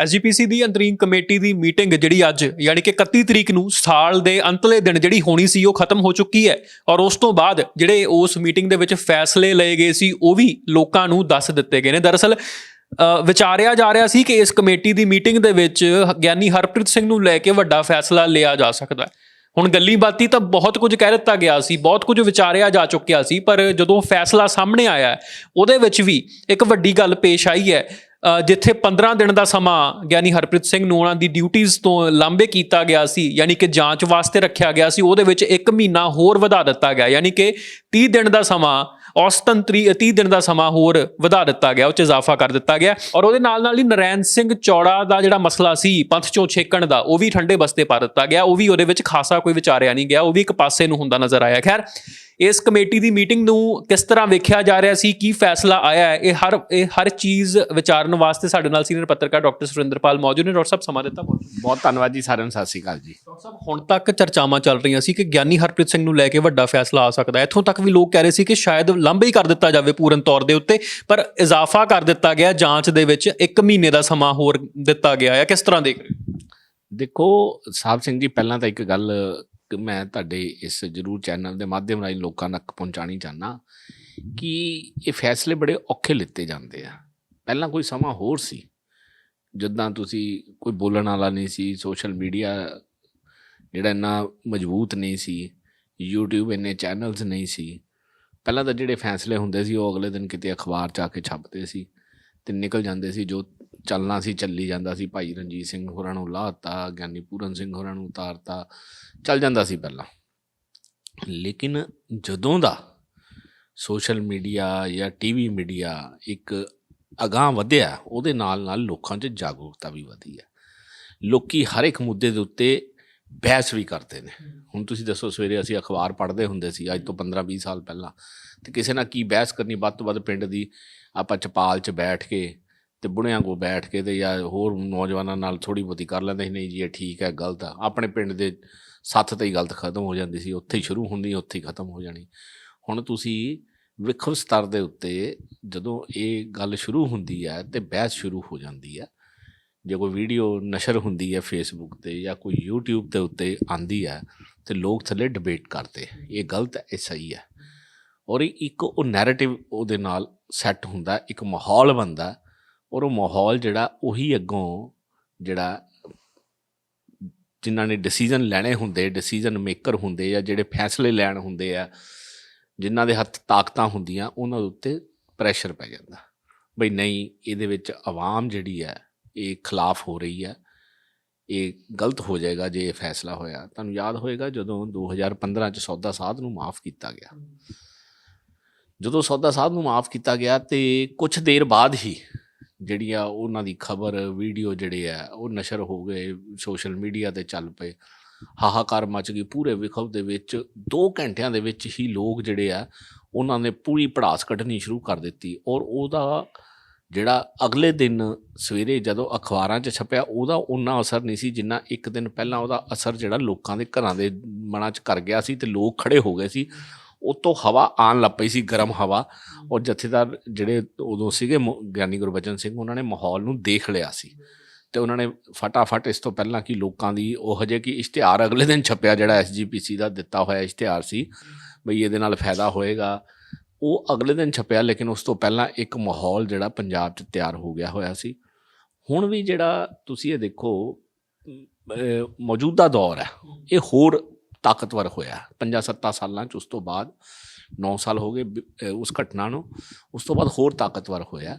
SGPC ਦੀ interim committee ਦੀ meeting ਜਿਹੜੀ ਅੱਜ, ਯਾਨੀ ਕਿ 31 ਤਰੀਕ ਨੂੰ ਸਾਲ ਦੇ ਅੰਤਲੇ ਦਿਨ ਜਿਹੜੀ ਹੋਣੀ ਸੀ, ਉਹ ਖਤਮ ਹੋ ਚੁੱਕੀ ਹੈ। ਔਰ ਉਸ ਤੋਂ ਬਾਅਦ ਜਿਹੜੇ ਉਸ ਮੀਟਿੰਗ ਦੇ ਵਿੱਚ ਫੈਸਲੇ ਲਏ ਗਏ ਸੀ, ਉਹ ਵੀ ਲੋਕਾਂ ਨੂੰ ਦੱਸ ਦਿੱਤੇ ਗਏ ਨੇ। ਦਰਅਸਲ ਵਿਚਾਰਿਆ ਜਾ ਰਿਹਾ ਸੀ ਕਿ ਇਸ ਕਮੇਟੀ ਦੀ ਮੀਟਿੰਗ ਦੇ ਵਿੱਚ ਗਿਆਨੀ ਹਰਪ੍ਰੀਤ ਸਿੰਘ ਨੂੰ ਲੈ ਕੇ ਵੱਡਾ ਫੈਸਲਾ ਲਿਆ ਜਾ ਸਕਦਾ ਹੈ। ਹੁਣ ਗੱਲੀ ਬਾਤੀ ਤਾਂ ਬਹੁਤ ਕੁਝ ਕਹਿ ਦਿੱਤਾ ਗਿਆ ਸੀ, ਬਹੁਤ ਕੁਝ ਵਿਚਾਰਿਆ ਜਾ ਚੁੱਕਿਆ ਸੀ, ਪਰ ਜਦੋਂ ਫੈਸਲਾ ਸਾਹਮਣੇ ਆਇਆ, ਉਹਦੇ ਵਿੱਚ ਵੀ ਇੱਕ ਵੱਡੀ ਗੱਲ ਪੇਸ਼ ਆਈ ਹੈ। ਜਿੱਥੇ 15 ਦਿਨ ਦਾ ਸਮਾਂ ਗਿਆਨੀ ਹਰਪ੍ਰੀਤ ਸਿੰਘ ਨੂੰ ਉਹਨਾਂ ਦੀ ਡਿਊਟੀਆਂ ਤੋਂ ਲਾਂਬੇ ਕੀਤਾ ਗਿਆ ਸੀ, ਯਾਨੀ ਕਿ ਜਾਂਚ ਵਾਸਤੇ ਰੱਖਿਆ ਗਿਆ ਸੀ, ਉਹਦੇ ਵਿੱਚ 1 ਮਹੀਨਾ ਹੋਰ ਵਧਾ ਦਿੱਤਾ ਗਿਆ, ਯਾਨੀ ਕਿ 30 ਦਿਨ ਦਾ ਸਮਾਂ ਔਸਤਨ 30 ਦਿਨ ਦਾ ਸਮਾਂ ਹੋਰ ਵਧਾ ਦਿੱਤਾ ਗਿਆ, ਉਹ ਚ ਇਜ਼ਾਫਾ ਕਰ ਦਿੱਤਾ ਗਿਆ। ਔਰ ਉਹਦੇ ਨਾਲ ਨਾਲ ਹੀ ਨਰੈਣ ਸਿੰਘ ਚੌੜਾ ਦਾ ਜਿਹੜਾ ਮਸਲਾ ਸੀ, ਪੰਥ ਚੋਂ ਛੇਕਣ ਦਾ, ਉਹ ਵੀ ਠੰਡੇ ਬਸਤੇ ਪਾ ਦਿੱਤਾ ਗਿਆ, ਉਹ ਵੀ ਉਹਦੇ ਵਿੱਚ ਖਾਸਾ ਕੋਈ ਵਿਚਾਰਿਆ ਨਹੀਂ ਗਿਆ, ਉਹ ਵੀ ਇੱਕ ਪਾਸੇ ਨੂੰ ਹੁੰਦਾ ਨਜ਼ਰ ਆਇਆ। ਖੈਰ ਇਸ ਕਮੇਟੀ ਦੀ ਮੀਟਿੰਗ ਨੂੰ ਕਿਸ ਤਰ੍ਹਾਂ ਵੇਖਿਆ ਜਾ ਰਿਹਾ ਸੀ ਕੀ ਫੈਸਲਾ ਆਇਆ ਹੈ ਇਹ ਹਰ ਇਹ ਹਰ ਚੀਜ਼ ਵਿਚਾਰਨ ਵਾਸਤੇ ਸਾਡੇ ਨਾਲ ਸੀਨੀਅਰ ਪੱਤਰਕਾਰ ਡਾਕਟਰ ਸੁਰਿੰਦਰਪਾਲ ਮੌਜੂਦ ਨੇ। ਡਾਕਟਰ ਸਾਹਿਬ ਸਮਾਂ ਦਿੱਤਾ ਬਹੁਤ। ਬਹੁਤ ਧੰਨਵਾਦ ਜੀ ਸਾਰਿਆਂ ਨੂੰ ਸਤਿ ਸ਼੍ਰੀ ਅਕਾਲ ਜੀ। ਡਾਕਟਰ ਸਾਹਿਬ ਹੁਣ ਤੱਕ ਚਰਚਾਵਾਂ ਚੱਲ ਰਹੀਆਂ ਸੀ ਕਿ ਗਿਆਨੀ ਹਰਪ੍ਰੀਤ ਸਿੰਘ ਨੂੰ ਲੈ ਕੇ ਵੱਡਾ ਫੈਸਲਾ ਆ ਸਕਦਾ ਹੈ। ਇੱਥੋਂ ਤੱਕ ਵੀ ਲੋਕ ਕਹਿ ਰਹੇ ਸੀ ਕਿ ਸ਼ਾਇਦ ਲਾਂਭੇ ਹੀ ਕਰ ਦਿੱਤਾ ਜਾਵੇ ਪੂਰਨ ਤੌਰ ਦੇ ਉੱਤੇ ਪਰ ਇਜ਼ਾਫਾ ਕਰ ਦਿੱਤਾ ਗਿਆ। ਜਾਂਚ ਦੇ ਵਿੱਚ 1 ਮਹੀਨੇ ਦਾ ਸਮਾਂ ਹੋਰ ਦਿੱਤਾ ਗਿਆ ਹੈ। ਕਿਸ ਤਰ੍ਹਾਂ ਦੇਖ ਰਹੇ? ਦੇਖੋ ਸਾਹਿਬ ਸਿੰਘ ਜੀ ਪਹਿਲਾਂ ਤਾਂ ਇੱਕ ਗੱਲ ਮੈਂ ਤੁਹਾਡੇ ਇਸ ਜਰੂਰ ਚੈਨਲ ਦੇ ਮਾਧਿਅਮ ਰਾਹੀਂ ਲੋਕਾਂ ਤੱਕ ਪਹੁੰਚਾਣੀ ਚਾਹਨਾ ਕਿ ਇਹ ਫੈਸਲੇ ਬੜੇ ਔਖੇ ਲਿੱਤੇ ਜਾਂਦੇ ਆ। ਪਹਿਲਾਂ ਕੋਈ ਸਮਾਂ ਹੋਰ ਸੀ। ਜਦੋਂ ਤੁਸੀਂ ਕੋਈ ਬੋਲਣ ਵਾਲਾ ਨਹੀਂ ਸੀ, ਸੋਸ਼ਲ ਮੀਡੀਆ ਜਿਹੜਾ ਇੰਨਾ ਮਜ਼ਬੂਤ ਨਹੀਂ ਸੀ, YouTube ਇੰਨੇ ਚੈਨਲਸ ਨਹੀਂ ਸੀ। ਪਹਿਲਾਂ ਤਾਂ ਜਿਹੜੇ ਫੈਸਲੇ ਹੁੰਦੇ ਸੀ, ਉਹ ਅਗਲੇ ਦਿਨ ਕਿਤੇ ਅਖਬਾਰ 'ਚ ਆ ਕੇ ਛਪਦੇ ਸੀ ਤੇ ਨਿਕਲ ਜਾਂਦੇ ਸੀ ਜੋ ਚੱਲਣਾ ਸੀ, ਚੱਲੀ ਜਾਂਦਾ ਸੀ, ਭਾਈ ਰਣਜੀਤ ਸਿੰਘ ਹੋਰਾਂ ਨੂੰ ਲਾਤਾ ਗਿਆਨੀ ਪੂਰਨ ਸਿੰਘ ਹੋਰਾਂ ਨੂੰ ਉਤਾਰਤਾ, ਚੱਲ ਜਾਂਦਾ ਸੀ ਪਹਿਲਾਂ। ਲੇਕਿਨ ਜਦੋਂ ਦਾ ਸੋਸ਼ਲ ਮੀਡੀਆ ਜਾਂ ਟੀਵੀ ਮੀਡੀਆ ਇੱਕ ਅਗਾਂਹ ਵਧਿਆ, ਉਹਦੇ ਨਾਲ ਨਾਲ ਲੋਕਾਂ 'ਚ ਜਾਗਰੂਕਤਾ ਵੀ ਵਧੀ ਹੈ। ਲੋਕੀ ਹਰ ਇੱਕ ਮੁੱਦੇ ਦੇ ਉੱਤੇ ਬਹਿਸ ਵੀ ਕਰਦੇ ਨੇ। ਹੁਣ ਤੁਸੀਂ ਦੱਸੋ, ਸਵੇਰੇ ਅਸੀਂ ਅਖਬਾਰ ਪੜ੍ਹਦੇ ਹੁੰਦੇ ਸੀ, ਅੱਜ ਤੋਂ 15 20 ਸਾਲ ਪਹਿਲਾਂ, ਤੇ ਕਿਸੇ ਨਾਲ ਕੀ ਬਹਿਸ ਕਰਨੀ, ਵੱਧ ਤੋਂ ਵੱਧ ਪਿੰਡ ਦੀ ਆਪਾਂ ਚਪਾਲ 'ਚ ਬੈਠ ਕੇ ਤੇ ਬੁੜਿਆਂ ਕੋਲ ਬੈਠ ਕੇ ਤੇ ਜਾਂ ਹੋਰ ਨੌਜਵਾਨਾਂ ਨਾਲ ਥੋੜੀ ਬਹੁਤੀ ਕਰ ਲੈਂਦੇ ਸੀ, ਨਹੀਂ ਜੀ, ਇਹ ਠੀਕ ਹੈ, ਗਲਤ ਆ। ਆਪਣੇ ਪਿੰਡ ਦੇ ਸੱਥ ਤੇ ਹੀ ਗਲਤ ਖਤਮ ਹੋ ਜਾਂਦੀ ਸੀ, ਉੱਥੇ ਹੀ ਸ਼ੁਰੂ ਹੁੰਦੀ, ਉੱਥੇ ਹੀ ਖਤਮ ਹੋ ਜਾਣੀ। ਹੁਣ ਤੁਸੀਂ ਵਿਖਮ ਸਤਰ ਦੇ ਉੱਤੇ ਜਦੋਂ ਇਹ ਗੱਲ ਸ਼ੁਰੂ ਹੁੰਦੀ ਹੈ ਤੇ ਬਹਿਸ ਸ਼ੁਰੂ ਹੋ ਜਾਂਦੀ ਹੈ, ਜੇ ਕੋਈ ਵੀਡੀਓ ਨਸ਼ਰ ਹੁੰਦੀ ਹੈ ਫੇਸਬੁੱਕ ਤੇ ਜਾਂ ਕੋਈ YouTube ਦੇ ਉੱਤੇ ਆਂਦੀ ਹੈ ਤੇ ਲੋਕ ਥੱਲੇ ਡਿਬੇਟ ਕਰਦੇ, ਇਹ ਗਲਤ ਹੈ, ਇਹ ਸਹੀ ਹੈ। ਔਰ ਇੱਕ ਉਹ ਨੈਰੇਟਿਵ ਉਹਦੇ ਨਾਲ ਸੈੱਟ ਹੁੰਦਾ, ਇੱਕ ਮਾਹੌਲ ਬਣਦਾ ਔਰ ਉਹ ਮਾਹੌਲ ਜਿਹੜਾ ਉਹੀ ਅੱਗੋਂ ਜਿਹੜਾ ਜਿਨ੍ਹਾਂ ਨੇ ਡਿਸੀਜਨ ਲੈਣੇ ਹੁੰਦੇ ਡਿਸੀਜਨ ਮੇਕਰ ਹੁੰਦੇ ਆ ਜਿਹੜੇ ਫੈਸਲੇ ਲੈਣ ਹੁੰਦੇ ਆ ਜਿਨ੍ਹਾਂ ਦੇ ਹੱਥ ਤਾਕਤਾਂ ਹੁੰਦੀਆਂ ਉਹਨਾਂ ਦੇ ਉੱਤੇ ਪ੍ਰੈਸ਼ਰ ਪੈ ਜਾਂਦਾ। ਬਈ ਨਹੀਂ ਇਹਦੇ ਵਿੱਚ ਆਵਾਮ ਜਿਹੜੀ ਹੈ ਇਹ ਖਿਲਾਫ ਹੋ ਰਹੀ ਹੈ ਇਹ ਗਲਤ ਹੋ ਜਾਏਗਾ ਜੇ ਇਹ ਫੈਸਲਾ ਹੋਇਆ। ਤੁਹਾਨੂੰ ਯਾਦ ਹੋਏਗਾ ਜਦੋਂ 2015 ਚ ਸੌਦਾ ਸਾਧ ਨੂੰ ਮਾਫ ਕੀਤਾ ਗਿਆ। ਜਦੋਂ ਸੌਦਾ ਸਾਧ ਨੂੰ ਮਾਫ ਕੀਤਾ ਗਿਆ ਤੇ ਕੁਝ ਦੇਰ ਬਾਅਦ ਹੀ ਜਿਹੜੀਆਂ ਉਹਨਾਂ ਦੀ ਖਬਰ, ਵੀਡੀਓ ਜਿਹੜੇ ਆ, ਉਹ ਨਸ਼ਰ ਹੋ ਗਏ ਸੋਸ਼ਲ ਮੀਡੀਆ ਤੇ ਚੱਲ ਪਏ। ਹਾਹਾਕਾਰ ਮਚ ਗਈ। ਪੂਰੇ ਵਿਖਵ ਦੇ ਵਿੱਚ 2 ਘੰਟਿਆਂ ਦੇ ਵਿੱਚ ਹੀ ਲੋਕ ਜਿਹੜੇ ਆ, ਉਹਨਾਂ ਨੇ ਪੂਰੀ ਪੜਾਸ ਕੱਢਣੀ ਸ਼ੁਰੂ ਕਰ ਦਿੱਤੀ ਔਰ ਉਹਦਾ ਜਿਹੜਾ ਅਗਲੇ ਦਿਨ ਸਵੇਰੇ ਜਦੋਂ ਅਖਬਾਰਾਂ 'ਚ ਛਪਿਆ, ਉਹਦਾ ਉਨਾ ਅਸਰ ਨਹੀਂ ਸੀ ਜਿੰਨਾ ਇੱਕ ਦਿਨ ਪਹਿਲਾਂ ਉਹਦਾ ਅਸਰ ਜਿਹੜਾ ਲੋਕਾਂ ਦੇ ਘਰਾਂ ਦੇ ਮਨਾਂ 'ਚ ਕਰ ਗਿਆ ਸੀ ਤੇ ਲੋਕ ਖੜੇ ਹੋ ਗਏ ਸੀ। ਉਤੋਂ ਹਵਾ ਆਣ ਲੱਗ ਪਈ ਸੀ ਗਰਮ ਹਵਾ। ਔਰ ਜਥੇਦਾਰ ਜਿਹੜੇ ਉਦੋਂ ਸੀਗੇ ਗਿਆਨੀ ਗੁਰਬਚਨ ਸਿੰਘ ਉਹਨਾਂ ਨੇ ਮਾਹੌਲ ਨੂੰ ਦੇਖ ਲਿਆ ਸੀ। ਤੇ ਉਹਨਾਂ ਨੇ ਫਟਾਫਟ ਇਸ ਤੋਂ ਪਹਿਲਾਂ ਕਿ ਲੋਕਾਂ ਦੀ ਉਹ ਹਜੇ ਕਿ ਇਸ਼ਤਿਹਾਰ ਅਗਲੇ ਦਿਨ ਛਪਿਆ ਜਿਹੜਾ ਐਸਜੀਪੀਸੀ ਦਾ ਦਿੱਤਾ ਹੋਇਆ ਇਸ਼ਤਿਹਾਰ ਸੀ ਬਈ ਇਹਦੇ ਨਾਲ ਫਾਇਦਾ ਹੋਏਗਾ। ਉਹ ਅਗਲੇ ਦਿਨ ਛਪਿਆ ਲੇਕਿਨ ਉਸ ਤੋਂ ਪਹਿਲਾਂ ਇੱਕ ਮਾਹੌਲ ਜਿਹੜਾ ਪੰਜਾਬ 'ਚ ਤਿਆਰ ਹੋ ਗਿਆ ਹੋਇਆ ਸੀ। ਹੁਣ ਵੀ ਜਿਹੜਾ ਤੁਸੀਂ ਇਹ ਦੇਖੋ ਮੌਜੂਦਾ ਦੌਰ ਹੈ। ਇਹ ਹੋਰ ਤਾਕਤਵਰ ਹੋਇਆ ਪੰਜਾਂ ਸੱਤਾਂ ਸਾਲਾਂ 'ਚ ਉਸ ਤੋਂ ਬਾਅਦ 9 ਸਾਲ ਹੋ ਗਏ ਉਸ ਘਟਨਾ ਨੂੰ। ਉਸ ਤੋਂ ਬਾਅਦ ਹੋਰ ਤਾਕਤਵਰ ਹੋਇਆ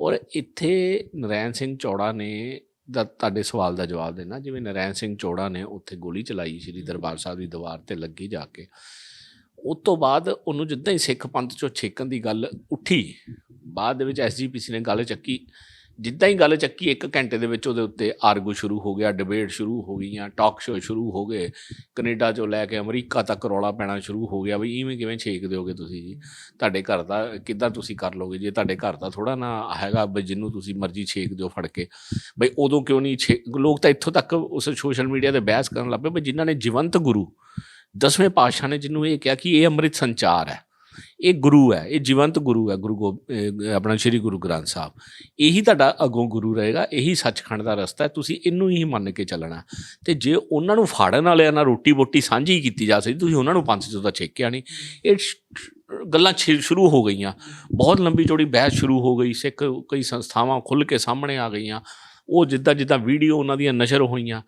ਔਰ ਇੱਥੇ ਨਰੈਣ ਸਿੰਘ ਚੌੜਾ ਨੇ ਦਾ, ਤੁਹਾਡੇ ਸਵਾਲ ਦਾ ਜਵਾਬ ਦੇਣਾ। ਜਿਵੇਂ ਨਰੈਣ ਸਿੰਘ ਚੌੜਾ ਨੇ ਉੱਥੇ ਗੋਲੀ ਚਲਾਈ ਸ੍ਰੀ ਦਰਬਾਰ ਸਾਹਿਬ ਦੀ ਦੀਵਾਰ ਤੇ ਲੱਗੀ ਜਾ ਕੇ। ਉਸ ਤੋਂ ਬਾਅਦ ਉਹਨੂੰ ਜਿੱਦਾਂ ਹੀ ਸਿੱਖ ਪੰਥ ਚੋਂ ਛੇਕਣ ਦੀ ਗੱਲ ਉੱਠੀ, ਬਾਅਦ ਦੇ ਵਿੱਚ ਐਸਜੀਪੀਸੀ ਨੇ ਗੱਲ ਚੱਕੀ। ਜਿੱਦਾਂ ਹੀ ਗੱਲ ਚੱਕੀ, ਇੱਕ ਘੰਟੇ ਦੇ ਵਿੱਚ ਉਹਦੇ ਉੱਤੇ ਆਰਗੂ ਸ਼ੁਰੂ ਹੋ ਗਿਆ ਡਿਬੇਟ ਸ਼ੁਰੂ ਹੋ ਗਈਆਂ ਟਾਕ ਸ਼ੋਅ ਸ਼ੁਰੂ ਹੋ ਗਏ। ਕੈਨੇਡਾ ਚੋਂ ਲੈ ਕੇ ਅਮਰੀਕਾ ਤੱਕ ਰੌਲਾ ਪੈਣਾ ਸ਼ੁਰੂ ਹੋ ਗਿਆ ਵੀ ਇਵੇਂ ਕਿਵੇਂ ਛੇਕ ਦਿਓਗੇ ਤੁਸੀਂ ਜੀ? ਤੁਹਾਡੇ ਘਰ ਦਾ ਕਿੱਦਾਂ ਤੁਸੀਂ ਕਰ ਲੋਗੇ ਜੇ ਤੁਹਾਡੇ ਘਰ ਦਾ ਥੋੜਾ ਨਾ ਹੈਗਾ ਵੀ ਜਿਹਨੂੰ ਤੁਸੀਂ ਮਰਜ਼ੀ ਛੇਕ ਦਿਓ ਫੜ ਕੇ। ਬਈ, ਉਦੋਂ ਕਿਉਂ ਨਹੀਂ ਛੇ, ਲੋਕ ਤਾਂ ਇੱਥੋਂ ਤੱਕ ਉਸ ਸੋਸ਼ਲ ਮੀਡੀਆ ਤੇ ਬਹਿਸ ਕਰਨ ਲੱਗ ਪਏ ਵੀ ਜਿਨ੍ਹਾਂ ਨੇ ਜੀਵੰਤ ਗੁਰੂ, ਦਸਵੇਂ ਪਾਤਸ਼ਾਹ ਨੇ ਜਿਹਨੂੰ ਇਹ ਕਿਹਾ ਕਿ ਇਹ ਅੰਮ੍ਰਿਤ ਸੰਚਾਰ ਹੈ। ਇਹ ਗੁਰੂ ਹੈ, ਇਹ ਜੀਵੰਤ ਗੁਰੂ ਹੈ, ਗੁਰੂ ਗੋ ਆਪਣਾ ਸ੍ਰੀ ਗੁਰੂ ਗ੍ਰੰਥ ਸਾਹਿਬ। ਇਹੀ ਤੁਹਾਡਾ ਅੱਗੋਂ ਗੁਰੂ ਰਹੇਗਾ, ਇਹੀ ਸੱਚਖੰਡ ਦਾ ਰਸਤਾ ਹੈ, ਤੁਸੀਂ ਇਹਨੂੰ ਹੀ ਮੰਨ ਕੇ ਚੱਲਣਾ ਤੇ ਜੇ ਉਹਨਾਂ ਨੂੰ ਫਾੜਨ ਵਾਲਿਆਂ ਨਾਲ ਰੋਟੀ ਬੋਟੀ ਸਾਂਝੀ ਕੀਤੀ ਜਾ ਸਕਦੀ, ਤੁਸੀਂ ਉਹਨਾਂ ਨੂੰ ਪੰਥ ਚੋਂ ਤਾਂ ਛੇਕਿਆ ਨਹੀਂ। ਇਹ ਗੱਲਾਂ ਛੇ- ਸ਼ੁਰੂ ਹੋ ਗਈਆਂ। ਬਹੁਤ ਲੰਬੀ ਚੌੜੀ ਬਹਿਸ ਸ਼ੁਰੂ ਹੋ ਗਈ, ਸਿੱਖ ਕਈ ਸੰਸਥਾਵਾਂ ਖੁੱਲ ਕੇ ਸਾਹਮਣੇ ਆ ਗਈਆਂ। ਉਹ ਜਿੱਦਾਂ ਜਿੱਦਾਂ ਵੀਡੀਓ ਉਹਨਾਂ ਦੀਆਂ ਨਸ਼ਰ ਹੋਈਆਂ।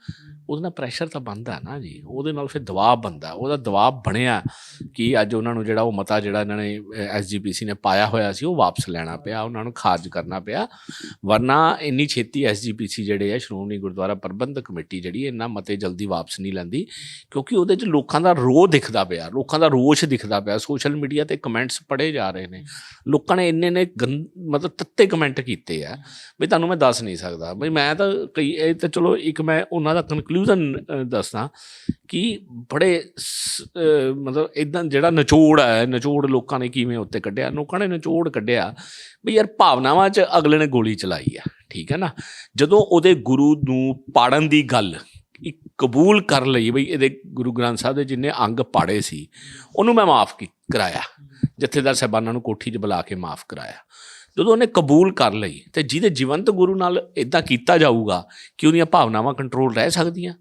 ਉਹਦੇ ਨਾਲ ਪ੍ਰੈਸ਼ਰ ਤਾਂ ਬਣਦਾ ਨਾ ਜੀ। ਉਹਦੇ ਨਾਲ ਫਿਰ ਦਬਾਅ ਬਣਦਾ। ਉਹਦਾ ਦਬਾਅ ਬਣਿਆ ਕਿ ਅੱਜ ਉਹਨਾਂ ਨੂੰ ਜਿਹੜਾ ਉਹ ਮਤਾ ਜਿਹੜਾ ਇਹਨਾਂ ਨੇ ਐਸਜੀਪੀਸੀ ਨੇ ਪਾਇਆ ਹੋਇਆ ਸੀ, ਉਹ ਵਾਪਸ ਲੈਣਾ ਪਿਆ। ਉਹਨਾਂ ਨੂੰ ਖਾਰਜ ਕਰਨਾ ਪਿਆ। ਵਰਨਾ ਇੰਨੀ ਛੇਤੀ ਐਸਜੀਪੀਸੀ ਜਿਹੜੇ ਆ, ਸ਼੍ਰੋਮਣੀ ਗੁਰਦੁਆਰਾ ਪ੍ਰਬੰਧਕ ਕਮੇਟੀ ਜਿਹੜੀ ਇਹਨਾਂ ਮਤੇ ਜਲਦੀ ਵਾਪਸ ਨਹੀਂ ਲੈਂਦੀ ਕਿਉਂਕਿ ਉਹਦੇ 'ਚ ਲੋਕਾਂ ਦਾ ਰੋਹ ਦਿਖਦਾ ਪਿਆ। ਲੋਕਾਂ ਦਾ ਰੋਸ਼ ਦਿਖਦਾ ਪਿਆ। ਸੋਸ਼ਲ ਮੀਡੀਆ ਤੇ ਕਮੈਂਟਸ ਪੜੇ ਜਾ ਰਹੇ ਨੇ। ਲੋਕਾਂ ਨੇ ਇੰਨੇ ਨੇ ਗੰਦ, ਮਤਲਬ ਤੱਤੇ ਕਮੈਂਟ ਕੀਤੇ ਆ। ਵੀ ਤੁਹਾਨੂੰ ਮੈਂ ਦੱਸ ਨਹੀਂ ਸਕਦਾ। ਬਈ ਮੈਂ ਤਾਂ ਕਈ, ਇਹ ਤਾਂ ਚਲੋ ਇੱਕ ਮੈਂ, ਉਹਨਾਂ ਦਾ ਕਨਕਲੂਜਨ ਦੱਸਦਾ ਕਿ ਬੜੇ ਮਤਲਬ ਇਦਾਂ ਜਿਹੜਾ ਨਿਚੋੜ ਹੈ, ਨਿਚੋੜ ਲੋਕਾਂ ਨੇ ਕਿਵੇਂ ਉੱਤੇ ਕੱਢਿਆ, ਲੋਕਾਂ ਨੇ ਨਿਚੋੜ ਕੱਢਿਆ ਵੀ ਯਾਰ ਭਾਵਨਾਵਾਂ 'ਚ ਅਗਲੇ ਨੇ ਗੋਲੀ ਚਲਾਈ ਆ, ਠੀਕ ਹੈ ਨਾ? ਜਦੋਂ ਉਹਦੇ ਗੁਰੂ ਨੂੰ ਪਾੜਨ ਦੀ ਗੱਲ ਕਬੂਲ ਕਰ ਲਈ ਬਈ ਇਹਦੇ ਗੁਰੂ ਗ੍ਰੰਥ ਸਾਹਿਬ ਦੇ ਜਿੰਨੇ ਅੰਗ ਪਾੜੇ ਸੀ, ਉਹਨੂੰ ਮੈਂ ਮਾਫ ਕਰਾਇਆ, ਜਥੇਦਾਰ ਸਾਹਿਬਾਨਾਂ ਨੂੰ ਕੋਠੀ 'ਚ ਬੁਲਾ ਕੇ ਮਾਫ ਕਰਾਇਆ। ਜਦੋਂ ਉਹਨੇ ਕਬੂਲ ਕਰ ਲਈ ਤੇ ਜਿਹਦੇ ਜੀਵੰਤ ਗੁਰੂ ਨਾਲ ਇਦਾਂ ਕੀਤਾ ਜਾਊਗਾ ਕਿ ਉਹਦੀਆਂ ਭਾਵਨਾਵਾਂ ਕੰਟਰੋਲ ਰਹਿ ਸਕਦੀਆਂ,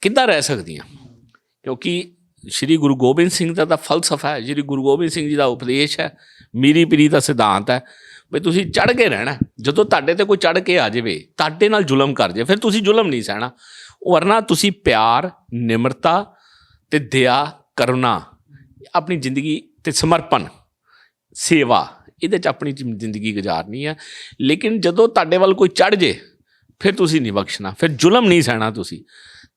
ਕਿੱਦਾਂ ਰਹਿ ਸਕਦੀਆਂ? ਕਿਉਂਕਿ ਸ੍ਰੀ ਗੁਰੂ ਗੋਬਿੰਦ ਸਿੰਘ ਦਾ ਤਾਂ ਫਲਸਫਾ ਹੈ, ਸ੍ਰੀ ਗੁਰੂ ਗੋਬਿੰਦ ਸਿੰਘ ਜੀ ਦਾ ਉਪਦੇਸ਼ ਹੈ, ਮੀਰੀ ਪੀਰੀ ਦਾ ਸਿਧਾਂਤ ਹੈ, ਵੀ ਤੁਸੀਂ ਚੜ ਕੇ ਰਹਿਣਾ ਜਦੋਂ ਤੁਹਾਡੇ ਤੇ ਕੋਈ ਚੜ ਕੇ ਆ ਜਾਵੇ, ਤੁਹਾਡੇ ਨਾਲ ਜ਼ੁਲਮ ਕਰ ਜਾਵੇ, ਫਿਰ ਤੁਸੀਂ ਜ਼ੁਲਮ ਨਹੀਂ ਸਹਿਣਾ। ਵਰਨਾ ਤੁਸੀਂ ਪਿਆਰ, ਨਿਮਰਤਾ ਤੇ ਦਇਆ, ਕਰੁਣਾ, ਆਪਣੀ ਜ਼ਿੰਦਗੀ ਤੇ ਸਮਰਪਣ, ਸੇਵਾ ਇਹਦੇ ਚ ਆਪਣੀ ਜ਼ਿੰਦਗੀ ਗੁਜ਼ਾਰਨੀ ਹੈ ਲੇਕਿਨ ਜਦੋਂ ਤੁਹਾਡੇ ਵੱਲ ਕੋਈ ਚੜ ਜੇ, ਫਿਰ ਤੁਸੀਂ ਨਹੀਂ ਬਖਸ਼ਣਾ, ਫਿਰ ਜ਼ੁਲਮ ਨਹੀਂ ਸਹਿਣਾ ਤੁਸੀਂ।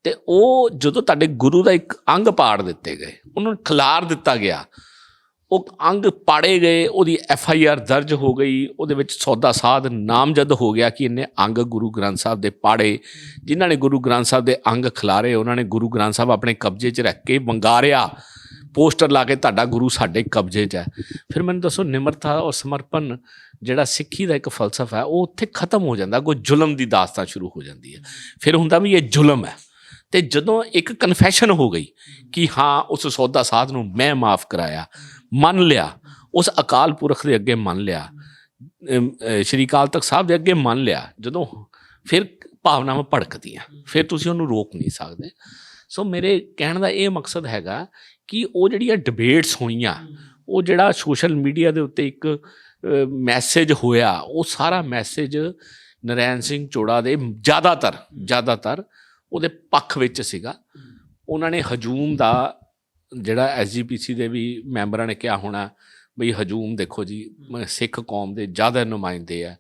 ਤੇ ਉਹ ਜਦੋਂ ਤੁਹਾਡੇ ਗੁਰੂ ਦਾ ਇੱਕ ਅੰਗ ਪਾੜ ਦਿੱਤੇ ਗਏ, ਉਹਨੂੰ ਖਿਲਾਰ ਦਿੱਤਾ ਗਿਆ, ਉਹ ਅੰਗ ਪਾੜੇ ਗਏ, ਉਹਦੀ ਐਫ ਆਈ ਆਰ ਦਰਜ ਹੋ ਗਈ, ਉਹਦੇ ਵਿੱਚ ਸੌਦਾ ਸਾਧ ਨਾਮਜ਼ਦ ਹੋ ਗਿਆ ਕਿ ਇਹਨੇ ਅੰਗ ਗੁਰੂ ਗ੍ਰੰਥ ਸਾਹਿਬ ਦੇ ਪਾੜੇ। ਜਿਨ੍ਹਾਂ ਨੇ ਗੁਰੂ ਗ੍ਰੰਥ ਸਾਹਿਬ ਦੇ ਅੰਗ ਖਿਲਾਰੇ, ਉਹਨਾਂ ਨੇ ਗੁਰੂ ਗ੍ਰੰਥ ਸਾਹਿਬ ਆਪਣੇ ਕਬਜ਼ੇ 'ਚ ਰੱਖ ਕੇ ਵੰਗਾਰਿਆ। ਪੋਸਟਰ ਲਾ ਕੇ ਤੁਹਾਡਾ ਗੁਰੂ ਸਾਡੇ ਕਬਜ਼ੇ 'ਚ ਹੈ। ਫਿਰ ਮੈਨੂੰ ਦੱਸੋ, ਨਿਮਰਤਾ ਔਰ ਸਮਰਪਣ ਜਿਹੜਾ ਸਿੱਖੀ ਦਾ ਇੱਕ ਫਲਸਫਾ ਹੈ, ਉਹ ਉੱਥੇ ਖਤਮ ਹੋ ਜਾਂਦਾ, ਕੋਈ ਜ਼ੁਲਮ ਦੀ ਦਾਸਤਾਨ ਸ਼ੁਰੂ ਹੋ ਜਾਂਦੀ ਹੈ। ਫਿਰ ਹੁੰਦਾ ਵੀ ਇਹ ਜ਼ੁਲਮ ਹੈ। ਤੇ ਜਦੋਂ ਇੱਕ ਕਨਫੈਸ਼ਨ ਹੋ ਗਈ ਕਿ ਹਾਂ, ਉਸ ਸੌਦਾ ਸਾਧ ਨੂੰ ਮੈਂ ਮਾਫ ਕਰਾਇਆ, ਮੰਨ ਲਿਆ, ਉਸ ਅਕਾਲ ਪੁਰਖ ਦੇ ਅੱਗੇ ਮੰਨ ਲਿਆ ਸ਼੍ਰੀ ਅਕਾਲ ਤਖਤ ਸਾਹਿਬ ਦੇ ਅੱਗੇ ਮੰਨ ਲਿਆ, ਜਦੋਂ ਫਿਰ ਭਾਵਨਾਵਾਂ ਭੜਕਦੀਆਂ। ਫਿਰ ਤੁਸੀਂ ਉਹਨੂੰ ਰੋਕ ਨਹੀਂ ਸਕਦੇ। ਸੋ ਮੇਰੇ ਕਹਿਣ ਦਾ ਇਹ ਮਕਸਦ ਹੈਗਾ ਕਿ ਉਹ ਜਿਹੜੀਆਂ ਡਿਬੇਟਸ ਹੋਈਆਂ ਉਹ ਜਿਹੜਾ ਸੋਸ਼ਲ ਮੀਡੀਆ ਦੇ ਉੱਤੇ ਇੱਕ ਮੈਸੇਜ ਹੋਇਆ ਉਹ ਸਾਰਾ ਮੈਸੇਜ ਨਰੈਣ ਸਿੰਘ ਚੋੜਾ ਦੇ ਜ਼ਿਆਦਾਤਰ ਜ਼ਿਆਦਾਤਰ ਉਹਦੇ ਪੱਖ ਵਿੱਚ ਸੀਗਾ। ਉਹਨਾਂ ਨੇ ਹਜੂਮ ਦਾ ਜਿਹੜਾ ਐਸਜੀਪੀਸੀ ਦੇ ਵੀ ਮੈਂਬਰਾਂ ਨੇ ਕਿਹਾ ਹੋਣਾ ਬਈ ਹਜੂਮ ਦੇਖੋ ਜੀ ਸਿੱਖ ਕੌਮ ਦੇ ਜ਼ਿਆਦਾ ਨੁਮਾਇੰਦੇ ਆ।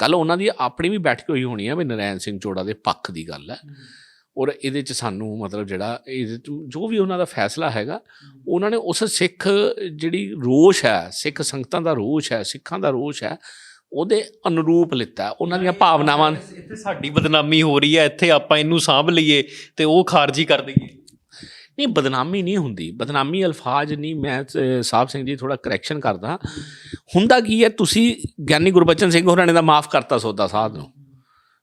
ਗੱਲ ਉਹਨਾਂ ਦੀ ਆਪਣੀ ਵੀ ਬੈਠਕ ਹੋਈ ਹੋਣੀ ਆ ਵੀ ਨਰੈਣ ਸਿੰਘ ਚੋੜਾ ਦੇ ਪੱਖ ਦੀ ਗੱਲ ਹੈ। ਔਰ ਇਹਦੇ ਚ ਸਾਨੂੰ ਮਤਲਬ ਜਿਹੜਾ ਇਹਦੇ 'ਚ ਜੋ ਵੀ ਉਹਨਾਂ ਦਾ ਫੈਸਲਾ ਹੈਗਾ ਉਹਨਾਂ ਨੇ ਉਸ ਸਿੱਖ ਜਿਹੜੀ ਰੋਸ਼ ਹੈ ਸਿੱਖ ਸੰਗਤਾਂ ਦਾ ਰੋਸ਼ ਹੈ ਸਿੱਖਾਂ ਦਾ ਰੋਸ਼ ਹੈ ਉਹਦੇ ਅਨੁਰੂਪ ਲਿੱਤਾ ਉਹਨਾਂ ਦੀਆਂ ਭਾਵਨਾਵਾਂ ਇੱਥੇ ਸਾਡੀ ਬਦਨਾਮੀ ਹੋ ਰਹੀ ਹੈ ਇੱਥੇ ਆਪਾਂ ਇਹਨੂੰ ਸਾਂਭ ਲਈਏ ਤੇ ਉਹ ਖਾਰਜੀ ਕਰ ਦਈਏ। ਨਹੀਂ ਬਦਨਾਮੀ ਨਹੀਂ ਹੁੰਦੀ ਬਦਨਾਮੀ ਅਲਫਾਜ਼ ਨਹੀਂ ਮੈਂ ਸਾਹਿਬ ਸਿੰਘ ਜੀ ਥੋੜਾ ਕਰੈਕਸ਼ਨ ਕਰਦਾ। ਹੁੰਦਾ ਕੀ ਹੈ ਤੁਸੀਂ ਗਿਆਨੀ ਗੁਰਬਚਨ ਸਿੰਘ ਹੋਰਾਂ ਨੇ ਤਾਂ ਮਾਫ ਕਰਤਾ ਸੌਦਾ ਸਾਧ ਨੂੰ।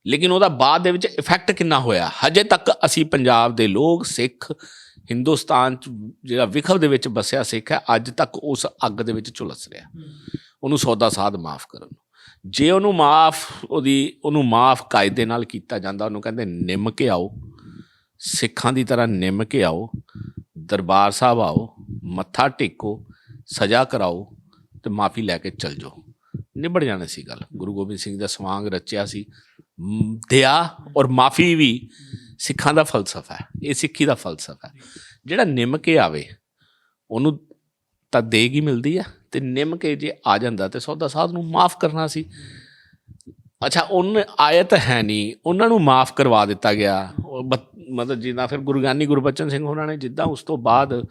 ਲੇਕਿਨ ਉਹਦਾ ਬਾਅਦ ਦੇ ਵਿੱਚ ਇਫੈਕਟ ਕਿੰਨਾ ਹੋਇਆ? ਹਜੇ ਤੱਕ ਅਸੀਂ ਪੰਜਾਬ ਦੇ ਲੋਕ, ਸਿੱਖ, ਹਿੰਦੁਸਤਾਨ ਚ ਜਿਹੜਾ ਵਿਖਵ ਦੇ ਵਿੱਚ ਬਸਿਆ ਸਿੱਖ ਹੈ, ਅੱਜ ਤੱਕ ਉਸ ਅੱਗ ਦੇ ਵਿੱਚ ਝੁਲਸ ਰਿਹਾ। ਉਹਨੂੰ ਸੌਦਾ ਸਾਧ ਮਾਫ ਕਰਨ ਜੇ ਉਹਨੂੰ ਮਾਫ, ਉਹਦੀ, ਉਹਨੂੰ ਮਾਫ ਕਾਇਦੇ ਨਾਲ ਕੀਤਾ ਜਾਂਦਾ, ਉਹਨੂੰ ਕਹਿੰਦੇ ਨਿੰਮ ਕੇ ਆਓ। ਸਿੱਖਾਂ ਦੀ ਤਰ੍ਹਾਂ ਨਿੰਮ ਕੇ ਆਓ। ਦਰਬਾਰ ਸਾਹਿਬ ਆਓ। ਮੱਥਾ ਟੇਕੋ। ਸਜ਼ਾ ਕਰਾਓ ਤੇ ਮਾਫੀ ਲੈ ਕੇ ਚੱਲ ਜਾਓ। ਨਿਬੜ ਜਾਣੀ ਸੀ ਗੱਲ। ਗੁਰੂ ਗੋਬਿੰਦ ਸਿੰਘ ਦਾ ਸਵਾਂਗ ਰਚਿਆ ਸੀ। ਦਇਆ ਔਰ ਮਾਫੀ ਵੀ ਸਿੱਖਾਂ ਦਾ ਫਲਸਫਾ ਹੈ, ਇਹ ਸਿੱਖੀ ਦਾ ਫਲਸਫਾ ਹੈ। ਜਿਹੜਾ ਨਿੰਮ ਕੇ ਆਵੇ, ਉਹਨੂੰ ਤਾਂ ਦੇਗ ਮਿਲਦੀ ਆ ਤੇ ਨਿੰਮ ਕੇ ਜੇ ਆ ਜਾਂਦਾ ਤੇ ਸੌਦਾ ਸਾਧ ਨੂੰ ਮਾਫ ਕਰਨਾ ਸੀ। ਅੱਛਾ, ਉਹਨ ਆਇਤ ਹੈ ਨਹੀਂ, ਉਹਨਾਂ ਨੂੰ ਮਾਫ ਕਰਵਾ ਦਿੱਤਾ ਗਿਆ। ਬ- ਮਤਲਬ ਜਿੱਦਾਂ ਫਿਰ ਗੁਰੂ ਗਿਆਨੀ ਗੁਰਬਚਨ ਸਿੰਘ ਉਹਨਾਂ ਨੇ ਜਿੱਦਾਂ ਉਸ ਤੋਂ ਬਾਅਦ